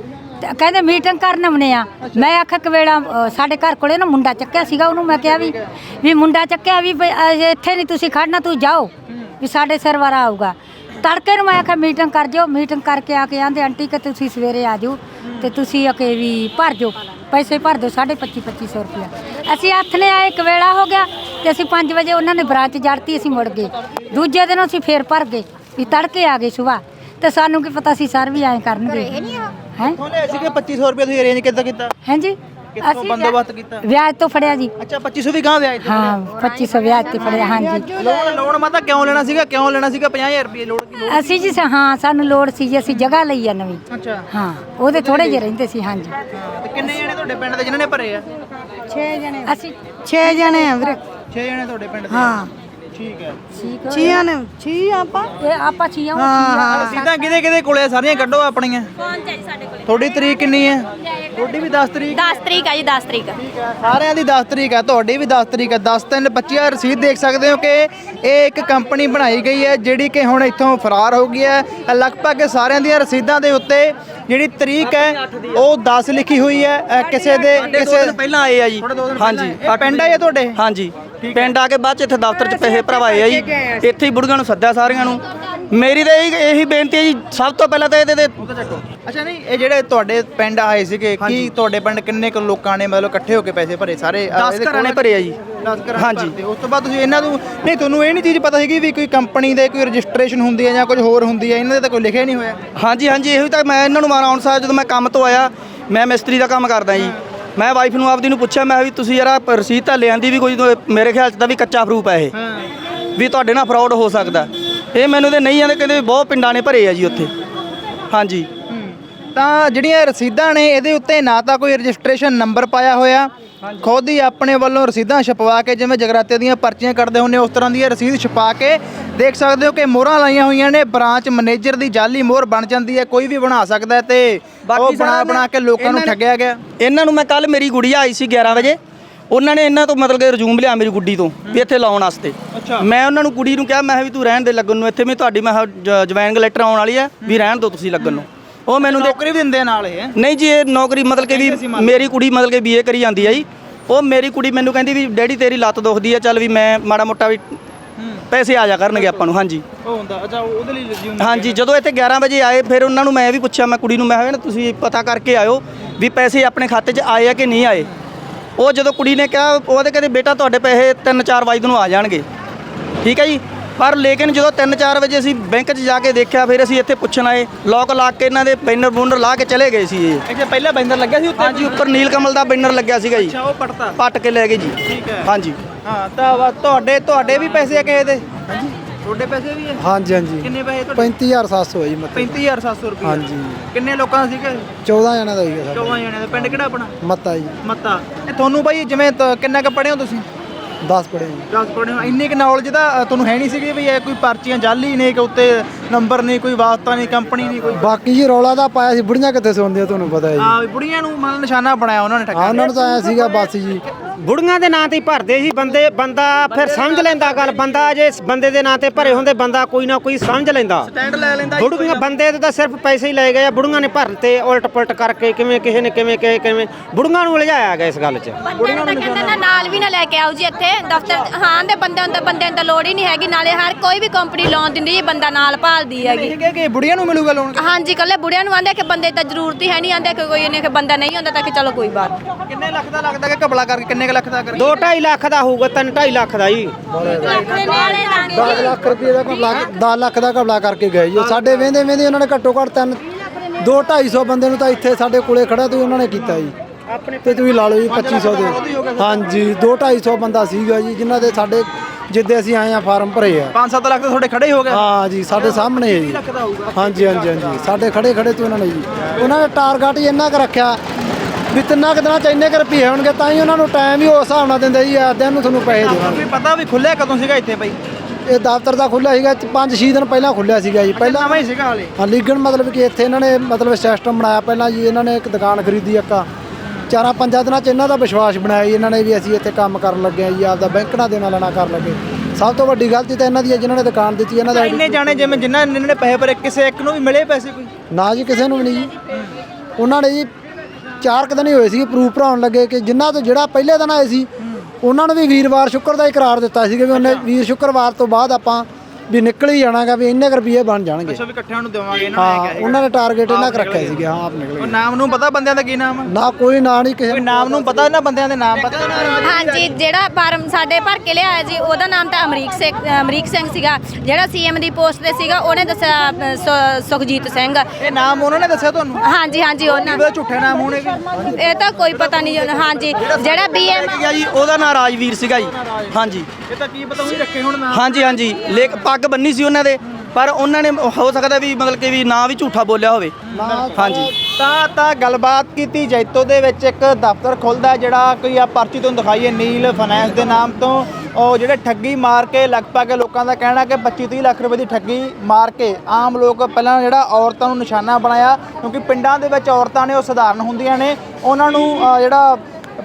ਤੇ ਕਹਿੰਦੇ ਮੀਟਿੰਗ ਕਰਨ ਆਉਣੇ ਆ। ਮੈਂ ਆਖਿਆ ਕਵੇੜਾ ਅ, ਸਾਡੇ ਘਰ ਕੋਲੇ ਨਾ ਮੁੰਡਾ ਚੱਕਿਆ ਸੀਗਾ ਉਹਨੂੰ ਮੈਂ ਕਿਹਾ ਵੀ ਵੀ ਮੁੰਡਾ ਚੱਕਿਆ ਵੀ ਇੱਥੇ ਨਹੀਂ ਤੁਸੀਂ ਖੜਨਾ ਤੂੰ ਜਾਓ। ਵੀ ਸਾਡੇ ਸਿਰ ਵਾਰਾ ਆਊਗਾ। ਤੜਕੇ ਨੂੰ ਮੈਂ ਆਖਿਆ ਮੀਟਿੰਗ ਕਰ ਜਿਓ। ਮੀਟਿੰਗ ਕਰਕੇ ਆ ਕੇ ਆਂਦੇ ਆਂਟੀ ਕਿ ਤੁਸੀਂ ਸਵੇਰੇ ਆ ਜਾਓ ਤੇ ਤੁਸੀਂ ਅਕੇ ਵੀ ਭਰ ਜਾਓ। ਪੈਸੇ ਭਰ ਦਿਓ ਸਾਢੇ 25 2500 ਰੁਪਇਆ। ਅਸੀਂ ਹੱਥ ਨੇ ਆਏ ਇੱਕ ਵੇਲਾ ਹੋ ਗਿਆ ਤੇ ਅਸੀਂ 5 ਵਜੇ ਉਹਨਾਂ ਨੇ ਬ੍ਰਾਂਚ ਜੜਤੀ ਅਸੀਂ ਮੁੜ ਗਏ। ਦੂਜੇ ਦਿਨ ਅਸੀਂ ਫੇਰ ਭਰ ਗਏ ਵੀ ਤੜਕੇ ਆ ਗਏ ਸਵੇਰ ਤੇ ਸਾਨੂੰ ਕੀ ਪਤਾ ਸੀ ਸਰ ਵੀ ਐਂ ਕਰਨਗੇ। ਹੈ ਲਿਆਏ ਸੀਗੇ? 2500 ਰੁਪਏ ਤੁਸੀਂ ਅਰੇਂਜ ਕਿੱਦਾਂ ਕੀਤਾ? ਹਾਂਜੀ ਕਿੱਥੋਂ ਬੰਦੋਬਸਤ ਕੀਤਾ? ਵਿਆਜ ਤੋਂ ਫੜਿਆ ਜੀ। ਅੱਛਾ 2500 ਵੀ ਗਾਂ ਵਿਆਜ ਤੇ ਹਾਂ 2500 ਵਿਆਜ ਤੇ ਫੜਿਆ ਹਾਂਜੀ। ਲੋਨ ਲੋਨ ਮਾਤਾ ਕਿਉਂ ਲੈਣਾ ਸੀਗਾ? ਕਿਉਂ ਲੈਣਾ ਸੀਗਾ? 50000 ਰੁਪਏ ਲੋਨ ਕੀ ਅਸੀਂ ਜੀ ਸ- ਹਾਂ ਸਾਨੂੰ ਲੋੜ ਸੀ ਜੀ ਅਸੀਂ ਜਗ੍ਹਾ ਲਈ ਆ ਨਵੀਂ। ਅੱਛਾ। ਹਾਂ ਉਹਦੇ ਥੋੜੇ ਜਿਹੇ ਰਹਿੰਦੇ ਸੀ ਹਾਂਜੀ। ਤੇ ਕਿੰਨੇ ਜਣੇ ਤੁਹਾਡੇ ਪਿੰਡ ਦੇ ਜਿਨ੍ਹਾਂ ਨੇ ਭਰੇ ਆ? ਅਸੀਂ 6 ਜਣੇ ਆ ਵੀਰੇ। 6 ਜਣੇ ਤੁਹਾਡੇ ਪਿੰਡ ਦੇ? ਹਾਂ। ਠੀਕ ਹੈ। ਛੀਆਂ ਨੇ ਛੀ ਆਪਾਂ? ਇਹ ਆਪਾਂ ਚੀਆਂ ਸਿੱਧਾ ਕਿਹਦੇ ਕਿਹਦੇ ਕੋਲੇ ਆ? ਸਾਰੀਆਂ ਕੱਢੋ ਆਪਣੀਆਂ। ਸਾਡੇ ਕੋਲੇ? ਤੁਹਾਡੀ ਤਰੀਕ ਕਿੰਨੀ ਹੈ? ਤੁਹਾਡੀ ਵੀ 10 ਤਰੀਕ 10 ਤਰੀਕ ਆ ਜੀ 10 ਤਰੀਕ। ਸਾਰਿਆਂ ਦੀ 10 ਤਰੀਕ ਹੈ ਤੁਹਾਡੀ ਵੀ 10 ਤਰੀਕ ਹੈ। 10 ਤਿੰਨ 25 ਰਸੀਦ ਦੇਖ ਸਕਦੇ ਹੋ ਕਿ ਇਹ ਇੱਕ ਕੰਪਨੀ ਬਣਾਈ ਗਈ ਹੈ ਜਿਹੜੀ ਕਿ ਹੁਣ ਇੱਥੋਂ ਫਰਾਰ ਹੋ ਗਈ ਹੈ। ਲਗਭਗ ਸਾਰਿਆਂ ਦੀਆਂ ਰਸੀਦਾਂ ਦੇ ਉੱਤੇ ਜਿਹੜੀ ਤਰੀਕ ਹੈ ਉਹ 10 ਲਿਖੀ ਹੋਈ ਹੈ। ਅ, ਕਿਸੇ ਦੇ ਕਿਸੇ ਪਹਿਲਾਂ ਆਏ ਆ ਜੀ। ਹਾਂਜੀ। ਪਿੰਡ ਆ ਇਹ ਤੁਹਾਡੇ? ਹਾਂਜੀ। ਪਿੰਡ ਆ ਕੇ ਬਾਅਦ ਚ ਇੱਥੇ ਦਫ਼ਤਰ ਚ ਪੈਸੇ ਭਰਵਾਏ ਆ ਜੀ। ਇੱਥੇ ਹੀ ਬੁੜੀਆਂ ਨੂੰ ਸੱਦਿਆ ਸਾਰਿਆਂ ਨੂੰ। ਮੇਰੀ ਤਾਂ ਇਹੀ ਇਹੀ ਬੇਨਤੀ ਹੈ ਜੀ। ਸਭ ਤੋਂ ਪਹਿਲਾਂ ਤਾਂ ਇਹਦੇ ਤੇ ਅੱਛਾ ਨਹੀਂ ਇਹ ਜਿਹੜੇ ਤੁਹਾਡੇ ਪਿੰਡ ਆਏ ਸੀਗੇ ਕੀ ਤੁਹਾਡੇ ਪਿੰਡ ਕਿੰਨੇ ਕੁ ਲੋਕਾਂ ਨੇ ਮਤਲਬ ਇਕੱਠੇ ਹੋ ਕੇ ਪੈਸੇ ਭਰੇ ਸਾਰੇ? ਅ, 10 ਇਹਦੇ ਘਰਾਂ ਨੇ ਭਰੇ ਆ ਜੀ। 10 ਘਰਾਂ ਹਾਂਜੀ। ਉਸ ਤੋਂ ਬਾਅਦ ਤੁਸੀਂ ਇਹਨਾਂ ਨੂੰ ਨਹੀਂ ਤੁਹਾਨੂੰ ਇਹ ਨਹੀਂ ਚੀਜ਼ ਪਤਾ ਸੀਗੀ ਵੀ ਕੋਈ ਕੰਪਨੀ ਦੇ ਕੋਈ ਰਜਿਸਟ੍ਰੇਸ਼ਨ ਹੁੰਦੀ ਹੈ ਜਾਂ ਕੁਝ ਹੋਰ ਹੁੰਦੀ ਹੈ? ਇਹਨਾਂ ਦੇ ਤਾਂ ਕੋਈ ਲਿਖਿਆ ਨਹੀਂ ਹੋਇਆ। ਹਾਂਜੀ ਹਾਂਜੀ ਇਹੋ ਤਾਂ ਮੈਂ ਇਹਨਾਂ ਨੂੰ ਮਾਰਾ। ਆਉਣ ਸਾਰ ਜਦੋਂ ਮੈਂ ਕੰਮ ਤੋਂ ਆਇਆ ਮੈਂ ਮਿਸਤਰੀ ਦਾ ਕੰਮ ਕਰਦਾ ਜੀ। ਮੈਂ ਵਾਈਫ ਨੂੰ ਆਪਦੀ ਨੂੰ ਪੁੱਛਿਆ ਮੈਂ ਵੀ ਤੁਸੀਂ ਯਾਰ ਰਸੀਦ ਤਾਂ ਲਿਆਂਦੀ ਵੀ ਕੋਈ ਮੇਰੇ ਖਿਆਲ ਚ ਤਾਂ ਵੀ ਕੱਚਾ ਪ੍ਰੂਫ ਹੈ ਇਹ। ਵੀ ਤੁਹਾਡੇ ਨਾਲ ਫਰਾਡ ਹੋ ਸਕਦਾ। ਇਹ ਮੈਨੂੰ ਤੇ ਨਹੀਂ ਆਂਦੇ ਕਹਿੰਦੇ ਵੀ ਬਹੁਤ ਪਿੰਡਾਂ ਨੇ ਭਰੇ ਆ ਜੀ ਉੱਥੇ। ਹਾਂਜੀ। ਤਾਂ ਜਿਹੜੀਆਂ ਰਸੀਦਾਂ ਨੇ ਇਹਦੇ ਉੱਤੇ ਨਾ ਤਾਂ ਕੋਈ ਰਜਿਸਟ੍ਰੇਸ਼ਨ ਨੰਬਰ ਪਾਇਆ ਹੋਇਆ ਖੁਦ ਹੀ ਆਪਣੇ ਵੱਲੋਂ ਰਸੀਦਾਂ ਛਪਵਾ ਕੇ ਜਿਵੇਂ ਜਗਰਾਤੇ ਦੀਆਂ ਪਰਚੀਆਂ ਕੱਢਦੇ ਹੁੰਦੇ ਉਸ ਤਰ੍ਹਾਂ ਦੀ ਇਹ ਰਸੀਦ ਛਪਾ ਕੇ ਦੇਖ ਸਕਦੇ ਹੋ ਕਿ ਮੋਹਰਾਂ ਲਾਈਆਂ ਹੋਈਆਂ ਨੇ ਬ੍ਰਾਂਚ ਮੈਨੇਜਰ ਦੀ ਜਾਲੀ ਮੋਹਰ ਬਣ ਜਾਂਦੀ ਹੈ ਕੋਈ ਵੀ ਬਣਾ ਸਕਦਾ ਤੇ ਉਹ ਬਣਾ ਬਣਾ ਕੇ ਲੋਕਾਂ ਨੂੰ ਠੱਗਿਆ ਗਿਆ। ਇਹਨਾਂ ਨੂੰ ਮੈਂ ਕੱਲ ਮੇਰੀ ਗੁੜੀਆ ਆਈ ਸੀ 11 ਵਜੇ ਉਹਨਾਂ ਨੇ ਇਹਨਾਂ ਤੋਂ ਮਤਲਬ ਕਿ ਰਜੂਮ ਲਿਆ ਮੇਰੀ ਗੁੱਡੀ ਤੋਂ ਵੀ ਇੱਥੇ ਲਾਉਣ ਵਾਸਤੇ। ਮੈਂ ਉਹਨਾਂ ਨੂੰ ਕੁੜੀ ਨੂੰ ਕਿਹਾ ਮੈਂ ਵੀ ਤੂੰ ਰਹਿਣ ਦੇ ਲੱਗਣ ਨੂੰ ਇੱਥੇ ਵੀ ਤੁਹਾਡੀ ਮੈਂ ਜੁਆਇਨ ਲੈਟਰ ਆਉਣ ਵਾਲੀ ਹੈ ਵੀ ਰਹਿਣ ਦਿਓ ਤੁਸੀਂ ਲੱਗਣ ਨੂੰ। ਉਹ ਮੈਨੂੰ ਦੇ ਨੌਕਰੀ ਵੀ ਦਿੰਦੇ ਆ ਨਾਲ ਇਹ? ਨਹੀਂ ਜੀ ਇਹ ਨੌਕਰੀ ਮਤਲਬ ਕਿ ਵੀ ਮੇਰੀ ਕੁੜੀ ਮਤਲਬ ਕਿ ਬੀਏ ਕਰੀ ਜਾਂਦੀ ਹੈ ਜੀ। ਉਹ ਮੇਰੀ ਕੁੜੀ ਮੈਨੂੰ ਕਹਿੰਦੀ ਵੀ ਡੈਡੀ ਤੇਰੀ ਲੱਤ ਦੁਖਦੀ ਹੈ ਚੱਲ ਵੀ ਮੈਂ ਮਾੜਾ ਮੋਟਾ ਵੀ ਪੈਸੇ ਆ ਜਾ ਕਰਨਗੇ ਆਪਾਂ ਨੂੰ। ਹਾਂਜੀ। ਉਹ ਹੁੰਦਾ ਅੱਛਾ ਉਹਦੇ ਲਈ resume ਹਾਂਜੀ ਜਦੋਂ ਇੱਥੇ 11 ਵਜੇ ਆਏ ਫਿਰ ਉਹਨਾਂ ਨੂੰ ਮੈਂ ਵੀ ਪੁੱਛਿਆ ਮੈਂ ਕੁੜੀ ਨੂੰ ਮੈਂ ਕਿਹਾ ਨਾ ਤੁਸੀਂ ਪਤਾ ਕਰਕੇ ਆਇਓ ਵੀ ਪੈਸੇ ਆਪਣੇ ਖਾਤੇ 'ਚ ਆਏ ਆ ਕਿ ਨਹੀਂ ਆਏ? ਉਹ ਜਦੋਂ ਕੁੜੀ ਨੇ ਕਿਹਾ ਉਹਦੇ ਕਹਿੰਦੇ ਬੇਟਾ ਤੁਹਾਡੇ ਪੈਸੇ 3-4 ਵਜੇ ਨੂੰ ਆ ਜਾਣਗੇ। ਠੀਕ ਹੈ ਜੀ? ਪਰ ਲੇਕਿਨ ਜਦੋਂ 3-4 ਵਜੇ ਅਸੀਂ ਬੈਂਕ 'ਚ ਜਾ ਕੇ ਦੇਖਿਆ ਫਿਰ ਅਸੀਂ ਇੱਥੇ ਪੁੱਛਣ ਆਏ। ਲੋਕ ਲਾ ਕੇ ਇਹਨਾਂ ਦੇ ਬੈਨਰ ਬੂਨਰ ਲਾ ਕੇ ਚਲੇ ਗਏ ਸੀ ਇਹ। ਇੱਥੇ ਪਹਿਲਾਂ ਬੈਂਦਰ ਲੱਗਿਆ ਸੀ ਉੱਤੇ? ਹਾਂਜੀ ਉੱਪਰ ਨੀਲ ਕਮਲ ਦਾ ਬੈਨਰ ਲੱਗਿਆ ਸੀਗਾ ਜੀ। ਅੱਛਾ ਉਹ ਪੜਤਾ ਪੱਟ ਕੇ ਲੈ ਗਏ ਜੀ। ਠੀਕ ਹੈ। ਹਾਂਜੀ। ਹਾਂ ਤਾਂ ਤੁਹਾਡੇ ਤੁਹਾਡੇ ਵੀ ਪੈਸੇ ਆ ਕਿਸੇ ਦੇ? ਹਾਂਜੀ। ਤੁਹਾਡੇ ਪੈਸੇ ਵੀ ਹੈ? ਹਾਂਜੀ ਹਾਂਜੀ। ਕਿੰਨੇ ਪੈਸੇ ਤੁਹਾਡੇ? 35700 ਹੈ ਜੀ ਮਤਲਬ 35700 ਰੁਪਏ। ਹਾਂਜੀ। ਕਿੰਨੇ ਲੋਕਾਂ ਦਾ ਸੀਗਾ? 14 ਜਣਾਂ ਦਾ ਹੈ 14 ਜਣਿਆਂ ਦਾ। ਪਿੰਡ ਕਿਹੜਾ ਆਪਣਾ? ਮੱਤਾ ਜੀ। ਮੱਤਾ। ਇਹ ਤੁਹਾਨੂੰ ਬਾਈ ਜਿਵੇਂ ਕਿੰਨਾ ਕੁ ਪੜ੍ਹੇ ਹੋ ਤੁਸੀਂ? 10 ਪੜੇ ਜੀ। 10 ਪੜ੍ਹੇ ਹੋ। ਇੰਨੀ ਕੁ ਨੌਲੇਜ ਅ, ਤੁਹਾਨੂੰ ਹੈ ਨਹੀਂ ਸੀਗੀ ਵੀ ਇਹ ਕੋਈ ਪਰਚੀਆਂ ਜਾਲੀ ਨੇ ਕਿ ਉੱਤੇ ਨੰਬਰ ਨਹੀਂ ਕੋਈ ਵਾਸਤਾ ਨਹੀਂ ਕੰਪਨੀ ਨਹੀਂ ਕੋਈ ਬਾਕੀ ਜੀ ਰੌਲਾ ਦਾ ਪਾਇਆ ਸੀ ਬੁੜੀਆਂ ਕਿੱਥੇ ਸੌਂਦੀਆਂ ਤੁਹਾਨੂੰ ਪਤਾ ਹੈ ਜੀ। ਆ ਵੀ ਬੁੜੀਆਂ ਨੂੰ ਮਨ ਨਿਸ਼ਾਨਾ ਬਣਾਇਆ ਉਹਨਾਂ ਨੇ ਠੱਗਾ। ਹਾਂ ਉਹਨਾਂ ਨੂੰ ਤਾਂ ਆਇਆ ਸੀਗਾ ਬਸ ਜੀ। ਬੁੜੀਆਂ ਦੇ ਨਾਂ ਤੇ ਹੀ ਭਰਦੇ ਸੀ ਬੰਦੇ ਬੰਦਾ ਫਿਰ ਸਮਝ ਲੈਂਦਾ ਗੱਲ ਬੰਦਾ ਜੇ ਬੰਦੇ ਦੇ ਨਾਂ ਤੇ ਭਰੇ ਹੁੰਦੇ ਬੰਦਾ ਕੋਈ ਨਾ ਕੋਈ ਸਮਝ ਲੈਂਦਾ। ਸਟੈਂਡ ਲੈ ਲੈਂਦਾ ਬੁੜੀਆਂ ਬੰਦੇ ਤੇ ਤਾਂ ਸਿਰਫ ਪੈਸੇ ਹੀ ਲਏ ਗਏ ਆ ਬੁੜੀਆਂ ਨੇ ਭਰਨ ਤੇ ਉਲਟ ਪੁਲਟ ਕਰਕੇ ਕਿਵੇਂ ਕਿਸੇ ਨੇ ਕਿਵੇਂ ਕਿਵੇਂ ਕਿਵੇਂ ਬੁੜੀਆਂ ਨੂੰ ਉਲਝਾਇਆ ਗਿਆ ਇਸ ਗੱਲ 'ਚ। ਬੰਦੇ ਨੂੰ ਤਾਂ ਕਹਿੰਦੇ ਨਾ ਨਾਲ ਵੀ ਨਾ ਲੈ ਕੇ ਆਓ ਜੀ ਇੱਥੇ ਦਫ਼ਤਰ ਹਾਂ ਦੇ ਬੰਦਿਆਂ ਤਾਂ ਬੰਦਿਆਂ ਤਾਂ ਲੋੜ ਹੀ ਨਹੀਂ ਹੈਗੀ ਨਾਲੇ ਹਰ ਕੋਈ ਵੀ ਕੰਪਨੀ ਲੋਨ ਦਿੰਦੀ ਜੀ ਬੰਦਾ ਨਾਲ ਭਾਲਦੀ ਹੈਗੀ। ਇਹ ਕਿ- ਕਿ ਬੁੜੀਆਂ ਨੂੰ ਮਿਲੂਗਾ ਲੋਨ ਹਾਂਜੀ ਕੱਲੇ ਬੁੜਿਆਂ ਨੂੰ ਆਂਦੇ ਕਿ ਬੰਦੇ ਦੀ ਤਾਂ ਜ਼ਰੂਰਤ ਹੀ ਹੈ ਨਹੀਂ ਆਂਦੇ ਕਿ ਕੋਈ ਇਹਨੇ ਕਿ ਬੰਦਾ ਨਹੀਂ ਹੁੰਦਾ ਤਾਂ ਕਿ ਚਲੋ ਕੋਈ ਬਾਤ। ਕਿੰਨੇ ਲੱਖ ਦਾ ਲੱਗਦਾ ਕਿ ਕਬਲਾ ਕਰਕੇ ਕਿੰਨੇ ਕੁ ਲੱਖ ਦਾ ਕਰ 2.5 ਲੱਖ ਦਾ ਹੋਊਗਾ 3.5 ਲੱਖ ਦਾ ਜੀ। 10 ਲੱਖ ਰੁਪਏ ਦਾ ਘਪਲਾ 10 ਲੱਖ ਦਾ ਘਪਲਾ ਕਰਕੇ ਗਏ ਜੀ। ਸਾਡੇ ਵੇਂਦੇ ਵੇਂਦੇ ਉਹਨਾਂ ਨੇ ਘੱਟੋ ਘੱਟ ਤਿੰਨ 2 250 ਬੰਦੇ ਨੂੰ ਤਾਂ ਇੱਥੇ ਸਾਡੇ ਕੋਲੇ ਖੜਾ ਤੁਸੀਂ ਉਹਨਾਂ ਨੇ ਕੀਤਾ ਜੀ। ਤੇ ਤੁਸੀਂ ਲਾ ਲਓ ਜੀ 2500 ਦੇ ਹਾਂਜੀ 2 250 ਬੰਦਾ ਸੀਗਾ ਜੀ ਜਿਨ੍ਹਾਂ ਦੇ ਸਾਡੇ ਜਿੱਦੇ ਅਸੀਂ ਆਏ ਆ ਫਾਰਮ ਭਰੇ ਆ। 5-7 ਲੱਖ ਤਾਂ ਤੁਹਾਡੇ ਖੜੇ ਹੀ ਹੋ ਗਏ। ਹਾਂ ਜੀ ਸਾਡੇ ਸਾਹਮਣੇ ਹੈ ਜੀ। ਹਾਂਜੀ ਹਾਂਜੀ ਹਾਂਜੀ। ਸਾਡੇ ਖੜੇ ਖੜੇ ਤੋਂ ਉਹਨਾਂ ਨੇ ਜੀ। ਉਹਨਾਂ ਨੇ ਟਾਰਗੇਟ ਹੀ ਇੰਨਾ ਕੁ ਰੱਖਿਆ ਵੀ ਤਿੰਨਾਂ ਕੁ ਦਿਨਾਂ ਚ ਇੰਨੇ ਕੁ ਰੁਪਏ ਹੋਣਗੇ ਤਾਂ ਹੀ ਉਹਨਾਂ ਨੂੰ ਟਾਈਮ ਹੀ ਉਸ ਹਿਸਾਬ ਨਾਲ ਦਿੰਦੇ ਜੀ ਆ ਦਿਨ ਨੂੰ ਤੁਹਾਨੂੰ ਪੈਸੇ ਦੇਵਾਂਗੇ ਵੀ ਪਤਾ ਵੀ ਖੁੱਲਿਆ ਕਦੋਂ ਸੀਗਾ ਇੱਥੇ ਬਾਈ? ਇਹ ਦਫ਼ਤਰ ਦਾ ਖੁੱਲਿਆ ਸੀਗਾ 5-6 ਦਿਨ ਪਹਿਲਾਂ ਖੁੱਲਿਆ ਸੀਗਾ ਜੀ ਪਹਿਲਾਂ ਨਵਾਂ ਹੀ ਸੀਗਾ ਹਾਲੇ? ਹਾਂ ਲੀਗਲ ਮਤਲਬ ਕਿ ਇੱਥੇ ਇਹਨਾਂ ਨੇ ਮਤਲਬ ਸਿਸਟਮ ਬਣਾਇਆ ਪਹਿਲਾਂ ਜੀ ਇਹਨਾਂ ਨੇ ਇੱਕ ਦੁਕਾਨ ਖਰੀਦੀ ਇੱਕ। ਚਾਰਾਂ ਪੰਜਾਂ ਦਿਨਾਂ 'ਚ ਇਹਨਾਂ ਦਾ ਵਿਸ਼ਵਾਸ ਬਣਾਇਆ ਜੀ ਇਹਨਾਂ ਨੇ ਵੀ ਅਸੀਂ ਇੱਥੇ ਕੰਮ ਕਰਨ ਲੱਗੇ ਆ ਜੀ ਆਪਦਾ ਬੈਂਕ ਨਾਲ ਦੇਣਾ ਲੈਣਾ ਕਰਨ ਲੱਗੇ ਸਭ ਤੋਂ ਵੱਡੀ ਗਲਤੀ ਤਾਂ ਇਹਨਾਂ ਦੀ ਹੈ ਜਿਨ੍ਹਾਂ ਨੇ ਦੁਕਾਨ ਦਿੱਤੀ ਇਹਨਾਂ ਦਾ ਇੰਨੇ ਜਾਣੇ ਜਿਵੇਂ ਜਿਨ੍ਹਾਂ ਨੇ ਇਹਨਾਂ ਨੇ ਪੈਸੇ ਭਰੇ ਕਿਸੇ ਇੱਕ ਨੂੰ ਵੀ ਮਿਲੇ ਪੈਸੇ ਕੋਈ? ਨਾ ਜੀ ਕਿਸੇ ਨੂੰ ਵੀ ਨਹੀਂ ਜੀ। ਉਹਨਾਂ ਨੇ ਜੀ ਚਾਰ ਕੁ ਦਿਨ ਹੀ ਹੋਏ ਸੀ ਪ੍ਰੂਫ ਭਰਾਉਣ ਲੱਗੇ ਕਿ ਜਿਨ੍ਹਾਂ ਤੋਂ ਜਿਹੜਾ ਪਹਿਲੇ ਦਿਨ ਆਏ ਸੀ ਉਹਨਾਂ ਨੂੰ ਵੀ ਵੀਰਵਾਰ ਸ਼ੁੱਕਰ ਦਾ ਇਕਰਾਰ ਦਿੱਤਾ ਸੀ ਕਿ ਵੀ ਉਹਨੇ ਵੀਰ ਸ਼ੁੱਕਰਵਾਰ ਤੋਂ ਬਾਅਦ ਆਪਾਂ ਵੀ ਨਿਕਲ ਹੀ ਜਾਣਾਗਾ ਵੀ ਇੰਨੇ ਕੁ ਰੁਪਏ ਬਣ ਜਾਣਗੇ। ਅੱਛਾ ਵੀ ਇਕੱਠਿਆਂ ਨੂੰ ਦੇਵਾਂਗੇ ਇਹਨਾਂ ਨੇ ਹਾਂ ਉਹਨਾਂ ਨੇ ਟਾਰਗੇਟ ਇਹਨਾਂ ਕੁ ਰੱਖਿਆ ਸੀਗਾ ਹਾਂ ਆਪ ਨਿਕਲੇ ਉਹ ਨਾਮ ਨੂੰ ਪਤਾ ਬੰਦਿਆਂ ਦਾ ਕੀ ਨਾਮ? ਆ ਨਾ ਕੋਈ ਨਾਂ ਨਹੀਂ ਕਿਸੇ ਕੋਈ ਨਾਮ ਨੂੰ ਪਤਾ ਇਹਨਾਂ ਬੰਦਿਆਂ ਦੇ ਨਾਮ? ਪਤਾ ਹਾਂਜੀ ਜਿਹੜਾ ਫਾਰਮ ਸਾਡੇ ਭਰ ਕੇ ਲਿਆਇਆ ਜੀ ਉਹਦਾ ਨਾਮ ਤਾਂ ਅਮਰੀਕ ਸਿੰਘ ਅਮਰੀਕ ਸਿੰਘ ਸੀਗਾ। ਜਿਹੜਾ ਸੀਐਮ ਦੀ ਪੋਸਟ ਤੇ ਸੀਗਾ ਉਹਨੇ ਦੱਸਿਆ ਸੁ- ਸੁਖਜੀਤ ਸਿੰਘ। ਇਹ ਨਾਮ ਉਹਨਾਂ ਨੇ ਦੱਸਿਆ ਤੁਹਾਨੂੰ? ਹਾਂਜੀ ਹਾਂਜੀ ਉਹਨਾਂ ਇਹਦੇ ਝੂਠੇ ਨਾਮ ਹੋਣੇ ਵੀ ਇਹ ਤਾਂ ਕੋਈ ਪਤਾ ਨਹੀਂ ਹਾਂਜੀ। ਜਿਹੜਾ ਬੀਐਮ ਸੀਗਾ ਜੀ ਉਹਦਾ ਨਾਂ ਰਾਜਵੀਰ ਸੀਗਾ ਜੀ। ਹਾਂਜੀ। ਇਹ ਤਾਂ ਕੀ ਪਤਾ ਉਹੀ ਰੱਖੇ ਹੁਣ ਨਾਮ। ਹਾਂਜੀ ਹਾਂਜੀ। ਲੇਕ ਪੱਗ ਬੰਨੀ ਸੀ ਉਹਨਾਂ ਦੇ ਪਰ ਉਹਨਾਂ ਨੇ ਹੋ ਸਕਦਾ ਵੀ ਮਤਲਬ ਕਿ ਵੀ ਨਾਂ ਵੀ ਝੂਠਾ ਬੋਲਿਆ ਹੋਵੇ। ਹਾਂਜੀ। ਤਾਂ ਤਾਂ ਗੱਲਬਾਤ ਕੀਤੀ ਜੈਤੋ ਦੇ ਵਿੱਚ ਇੱਕ ਦਫ਼ਤਰ ਖੁੱਲਦਾ ਜਿਹੜਾ ਕੋਈ ਆ ਪਰਚੀ ਤੁਹਾਨੂੰ ਦਿਖਾਈਏ ਨੀਲ ਫਾਈਨੈਂਸ ਦੇ ਨਾਮ ਤੋਂ। ਉਹ ਜਿਹੜੇ ਠੱਗੀ ਮਾਰ ਕੇ ਲਗਭਗ ਲੋਕਾਂ ਦਾ ਕਹਿਣਾ ਕਿ 25 30 ਲੱਖ ਰੁਪਏ ਦੀ ਠੱਗੀ ਮਾਰ ਕੇ ਆਮ ਲੋਕ ਪਹਿਲਾਂ ਜਿਹੜਾ ਔਰਤਾਂ ਨੂੰ ਨਿਸ਼ਾਨਾ ਬਣਾਇਆ ਕਿਉਂਕਿ ਪਿੰਡਾਂ ਦੇ ਵਿੱਚ ਔਰਤਾਂ ਨੇ ਉਹ ਸਧਾਰਨ ਹੁੰਦੀਆਂ ਨੇ। ਉਹਨਾਂ ਨੂੰ ਜਿਹੜਾ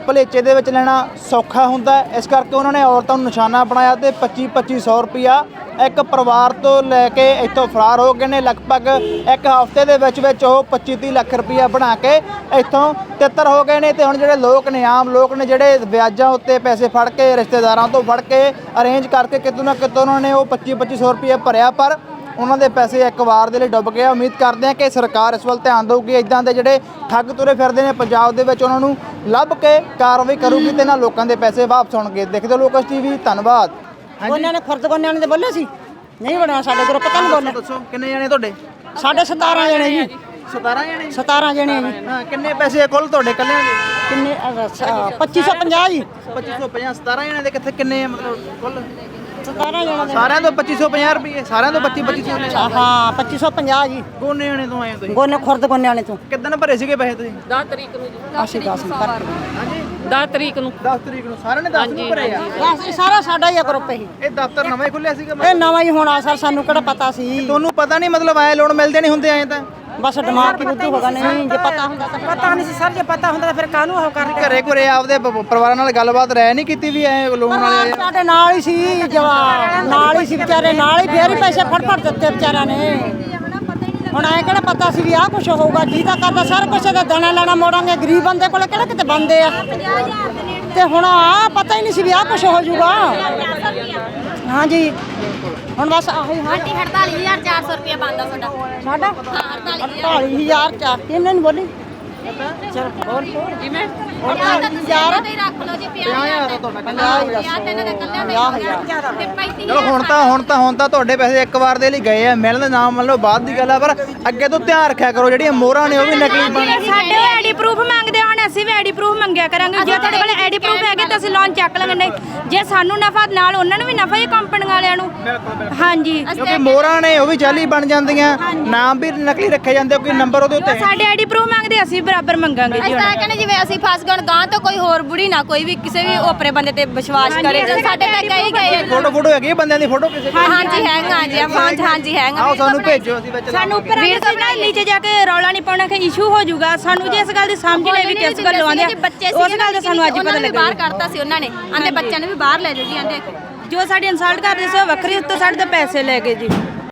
ਭਲੇਚੇ ਦੇ ਵਿੱਚ ਲੈਣਾ ਸੌਖਾ ਹੁੰਦਾ ਇਸ ਕਰਕੇ ਉਹਨਾਂ ਨੇ ਔਰਤਾਂ ਨੂੰ ਨਿਸ਼ਾਨਾ ਬਣਾਇਆ ਤੇ 25 2500 ਰੁਪਿਆ ਇੱਕ ਪਰਿਵਾਰ ਤੋਂ ਲੈ ਕੇ ਇੱਥੋਂ ਫਰਾਰ ਹੋ ਗਏ ਨੇ। ਲਗਭਗ ਇੱਕ ਹਫ਼ਤੇ ਦੇ ਵਿੱਚ ਵਿੱਚ ਉਹ 25 30 ਲੱਖ ਰੁਪਿਆ ਬਣਾ ਕੇ ਇੱਥੋਂ ਤਿੱਤਰ ਹੋ ਗਏ ਨੇ ਤੇ ਹੁਣ ਜਿਹੜੇ ਲੋਕ ਨੇ, ਆਮ ਲੋਕ ਨੇ, ਜਿਹੜੇ ਵਿਆਜਾਂ ਉੱਤੇ ਪੈਸੇ ਫੜ ਕੇ, ਰਿਸ਼ਤੇਦਾਰਾਂ ਤੋਂ ਫੜ ਕੇ ਅਰੇਂਜ ਕਰਕੇ ਕਿਤੋਂ ਨਾ ਕਿਤੋਂ ਉਹਨਾਂ ਨੇ ਉਹ 25 2500 ਰੁਪਿਆ ਭਰਿਆ। ਪਰ ਉਹਨਾਂ ਦੇ ਪੈਸੇ ਇੱਕ ਵਾਰ ਦੇ ਲਈ ਡੁੱਬ ਗਏ ਉਮੀਦ ਕਰਦੇ ਹਾਂ ਕਿ ਸਰਕਾਰ ਇਸ ਵੱਲ ਧਿਆਨ ਦੇਊਗੀ। ਇਦਾਂ ਦੇ ਜਿਹੜੇ ਠੱਗ ਤੁਰੇ ਫਿਰਦੇ ਨੇ ਪੰਜਾਬ ਦੇ ਵਿੱਚ ਉਹਨਾਂ ਨੂੰ ਲੱਭ ਕੇ ਕਾਰਵਾਈ ਕਰੂਗੀ ਤੇ ਇਹਨਾਂ ਲੋਕਾਂ ਦੇ ਪੈਸੇ ਵਾਪਸ ਹੋਣਗੇ। ਦੇਖਦੇ ਲੋਕਸ ਟੀਵੀ ਧੰਨਵਾਦ। ਉਹਨਾਂ ਨੇ ਖੁਰਦ ਕੋਨਿਆਂ ਨੇ ਬੋਲੇ ਸੀ। ਨਹੀਂ ਬਣਿਆ ਸਾਡੇ ਗਰੁੱਪ ਤਾਂ ਨਹੀਂ ਬੋਲੇ ਦੱਸੋ ਕਿੰਨੇ ਜਣੇ ਤੁਹਾਡੇ? ਸਾਡੇ 17 ਜਣੇ ਜੀ। 17 ਜਣੇ? 17 ਜਣੇ ਜੀ। ਹਾਂ ਕਿੰਨੇ ਪੈਸੇ ਕੁੱਲ ਤੁਹਾਡੇ ਕੱਲਿਆਂ ਦੇ? ਕਿੰਨੇ ਅਹ, ਸ- 2550 ਜੀ। 2550 17 ਜਣੇ ਦੇ ਕਿੱਥੇ ਕਿੰਨੇ ਮਤਲਬ ਕੁੱਲ? 17 ਜਣੇ ਦੇ ਸਾਰਿਆਂ ਤੋਂ 2550 ਰੁਪਏ ਸਾਰਿਆਂ ਤੋਂ 25 2500 ਹਾਂ 2550 ਜੀ। ਕੋਨੇ ਜਣੇ ਤੋਂ ਆਏ ਹੋ ਤੁਸੀਂ? ਗੋਨੇ ਖੁਰਦ ਕੋਨਿਆਂ ਨੇ ਤੋਂ। ਕਿੱਦਣ ਭਰੇ ਸੀਗੇ ਪੈਸੇ ਤੁਸੀਂ? ਅਸੀਂ 10 ਨੂੰ ਕਰਕੇ 10 ਤਰੀਕ ਨੂੰ 10 ਤਰੀਕ ਨੂੰ ਸਾਰਿਆਂ ਨੇ 10 ਨੂੰ ਭਰੇ ਆ? ਬਸ ਇਹ ਸਾਰਾ ਸਾਡਾ ਹੀ ਆ ਗਰੁੱਪ ਇਹ। ਇਹ ਦਫ਼ਤਰ ਨਵਾਂ ਹੀ ਖੁੱਲਿਆ ਸੀਗਾ ਇਹ ਨਵਾਂ ਹੀ ਹੋਣਾ ਸਰ ਸਾਨੂੰ ਕਿਹੜਾ ਪਤਾ ਸੀ? ਤੁਹਾਨੂੰ ਪਤਾ ਨਹੀਂ ਮਤਲਬ ਆਏ ਲੋਨ ਮਿਲਦੇ ਨਹੀਂ ਹੁੰਦੇ ਆਏ ਤਾਂ। ਬਸ ਦਿਮਾਗ ਹੀ ਬੁੱਧੂ ਹੋਗਾ ਨਹੀਂ ਜੇ ਪਤਾ ਹੁੰਦਾ ਤਾਂ ਪਤਾ ਨਹੀਂ ਸੀ ਸਰ ਜੇ ਪਤਾ ਹੁੰਦਾ ਤਾਂ ਫਿਰ ਕਾਹਨੂੰ ਉਹ ਕਰ ਘਰੇ ਘਰੇ ਆਪਦੇ ਪ- ਪਰਿਵਾਰਾਂ ਨਾਲ ਗੱਲਬਾਤ ਰਹਿ ਨਹੀਂ ਕੀਤੀ ਵੀ ਐ ਲੋਨ ਵਾਲੇ। ਸਾਡੇ ਨਾਲ ਹੀ ਸੀ ਜਵਾਬ ਨਾਲ ਹੀ ਸੀ ਵਿਚਾਰੇ ਨਾਲ ਹੀ ਫੇਰ ਹੀ ਪੈਸੇ ਫੜ ਫੜ ਦਿੱਤੇ ਵਿਚਾਰਿਆਂ ਨੇ। ਹੁਣ ਐ ਕਿਹੜਾ ਪਤਾ ਸੀ ਵੀ ਆਹ ਕੁਝ ਹੋਊਗਾ ਜੀ ਤਾਂ ਕਰਦਾ ਸਾਰਾ ਕੁਝ ਦਾ ਦਾਣਾ ਲੈਣਾ ਮੋੜਾਂਗੇ ਗਰੀਬ ਬੰਦੇ ਕੋਲ ਕਿਹੜਾ ਕਿਤੇ ਬੰਦੇ ਆ? ਤੇ ਹੁਣ ਆ ਪਤਾ ਹੀ ਨਹੀਂ ਸੀ ਵੀ ਆਹ ਕੁਝ ਹੋ ਜਾਊਗਾ। ਹਾਂਜੀ। ਹੁਣ ਬਸ ਆਹੀ ਹਾਂ। ਆਂਟੀ 48400 ਰੁਪਏ ਬੰਦਾ ਤੁਹਾਡਾ। ਸਾਡਾ? ਹਾਂ 48000 ਚਾਰ। ਕਿੰਨੇ ਨੂੰ ਬੋਲੀ। ਚਲ ਬੋਲ ਕਿਵੇਂ? 48000 ਤੇ ਰੱਖ ਲਓ ਜੀ 50000 ਦਾ ਤੁਹਾਡਾ 50 ਤੇ ਇਹਨਾਂ ਦੇ ਕੱਲਿਆਂ ਦਾ ਹੀ ਹੋ ਗਿਆ ਤੇ 35 ਚਲੋ ਹੁਣ ਤਾਂ ਹੁਣ ਤਾਂ ਹੁਣ ਤਾਂ ਤੁਹਾਡੇ ਪੈਸੇ ਇੱਕ ਵਾਰ ਦੇ ਲਈ ਗਏ ਆ। ਮਿਲਣ ਦੇ ਨਾਮ ਮੰਨ ਲਓ ਬਾਅਦ ਦੀ ਗੱਲ ਆ ਪਰ ਅੱਗੇ ਤੋਂ ਧਿਆਨ ਰੱਖਿਆ ਕਰੋ ਜਿਹੜੀਆਂ ਮੋਹਰਾਂ ਨੇ ਉਹ ਵੀ ਨਕਲੀ ਬਣ ਸਾਡੇ ਆਈਡੀ ਪ੍ਰੂਫ ਮੰਗਦੇ ਹੁਣ ਅਸੀਂ ਵੀ ਆਈਡੀ ਪ੍ਰੂਫ ਮੰਗਿਆ ਕਰਾਂਗੇ। ਜੇ ਤੁਹਾਡੇ ਕੋਲ ਆਈਡੀ ਪ੍ਰੂਫ ਹੈਗੇ ਤਾਂ ਅਸੀਂ ਲੋਨ ਚੱਕ ਲਾਂਗੇ ਨਹੀਂ ਜੇ ਸਾਨੂੰ ਨਫਾ ਨਾਲ ਉਹਨਾਂ ਨੂੰ ਵੀ ਨਫਾ ਹੀ ਕੰਪਨੀ ਵਾਲਿਆਂ ਨੂੰ। ਹਾਂਜੀ। ਕਿਉਂਕਿ ਮੋਹਰਾਂ ਨੇ ਉਹ ਵੀ ਜਾਲੀ ਬਣ ਜਾਂਦੀਆਂ ਨਾਮ ਵੀ ਨਕਲੀ ਰੱਖੇ ਜਾਂਦੇ ਕੋਈ ਨੰਬਰ ਉਹਦੇ ਉੱਤੇ? ਸਾਡੇ ਆਈਡੀ ਪ੍ਰੂਫ ਮੰਗਦੇ ਅਸੀਂ ਬਰਾਬਰ ਮੰਗਾਂਗੇ ਜੀ ਅਸੀਂ ਤਾਂ ਕਹਿੰਦੇ ਜਿਵੇਂ ਅਸੀਂ ਫਸ ਗਏ ਗਾਂ ਤੋਂ ਕੋਈ ਹੋਰ ਬੁੜੀ ਨਾ ਕੋਈ ਵੀ ਕਿਸੇ ਵੀ ਓਪਰੇ ਬੰਦੇ ਤੇ ਵਿਸ਼ਵਾਸ ਕਰੇ। ਸਾਡੇ ਤਾਂ ਕਈ ਗਏ ਆ। ਫੋਟੋ ਫੋਟੋ ਹੈਗੀ ਬੰਦਿਆਂ ਦੀ ਫੋਟੋ ਕਿਸੇ ਦੀ? ਹਾਂਜੀ ਹੈਗਾ ਜੀ ਆਪਾਂ ਹਾਂਜੀ ਹੈਗਾ। ਆਓ ਸਾਨੂੰ ਭੇਜੋ ਅਸੀਂ ਵਿੱਚ ਸਾਨੂੰ ਉੱਪਰ ਵੀਰ ਸਾਹਿਬ ਨੀਚੇ ਜਾ ਕੇ ਰੌਲਾ ਨਹੀਂ ਪਾਉਣਾ ਕਿ ਇਸ਼ੂ ਹੋ ਜਾਊਗਾ। ਸਾਨੂੰ ਜੇ ਇਸ ਗੱਲ ਦੀ ਸਮਝ ਨਹੀਂ ਵੀ ਕਿਸ ਗੱਲ ਆਉਂਦੇ ਬੱਚੇ ਉਸ ਗੱਲ ਦਾ ਸਾਨੂੰ ਅੱਜ ਪਤਾ ਨੂੰ ਵੀ ਬਾਹਰ ਲੱਗਾ ਕੱਢਤਾ ਸੀ ਉਹਨਾਂ ਨੇ। ਆਂਦੇ ਬੱਚਿਆਂ ਨੂੰ ਵੀ ਬਾਹਰ ਲੈ ਜਾਓ ਜੀ ਆਂਦੇ ਜੋ ਸਾਡੀ ਇਨਸਲਟ ਕਰਦੇ ਸੀ ਉਹ ਵੱਖਰੀ ਉੱਤੋਂ ਸਾਡੇ ਤੋਂ ਪੈਸੇ ਲੈ ਗਏ ਜੀ।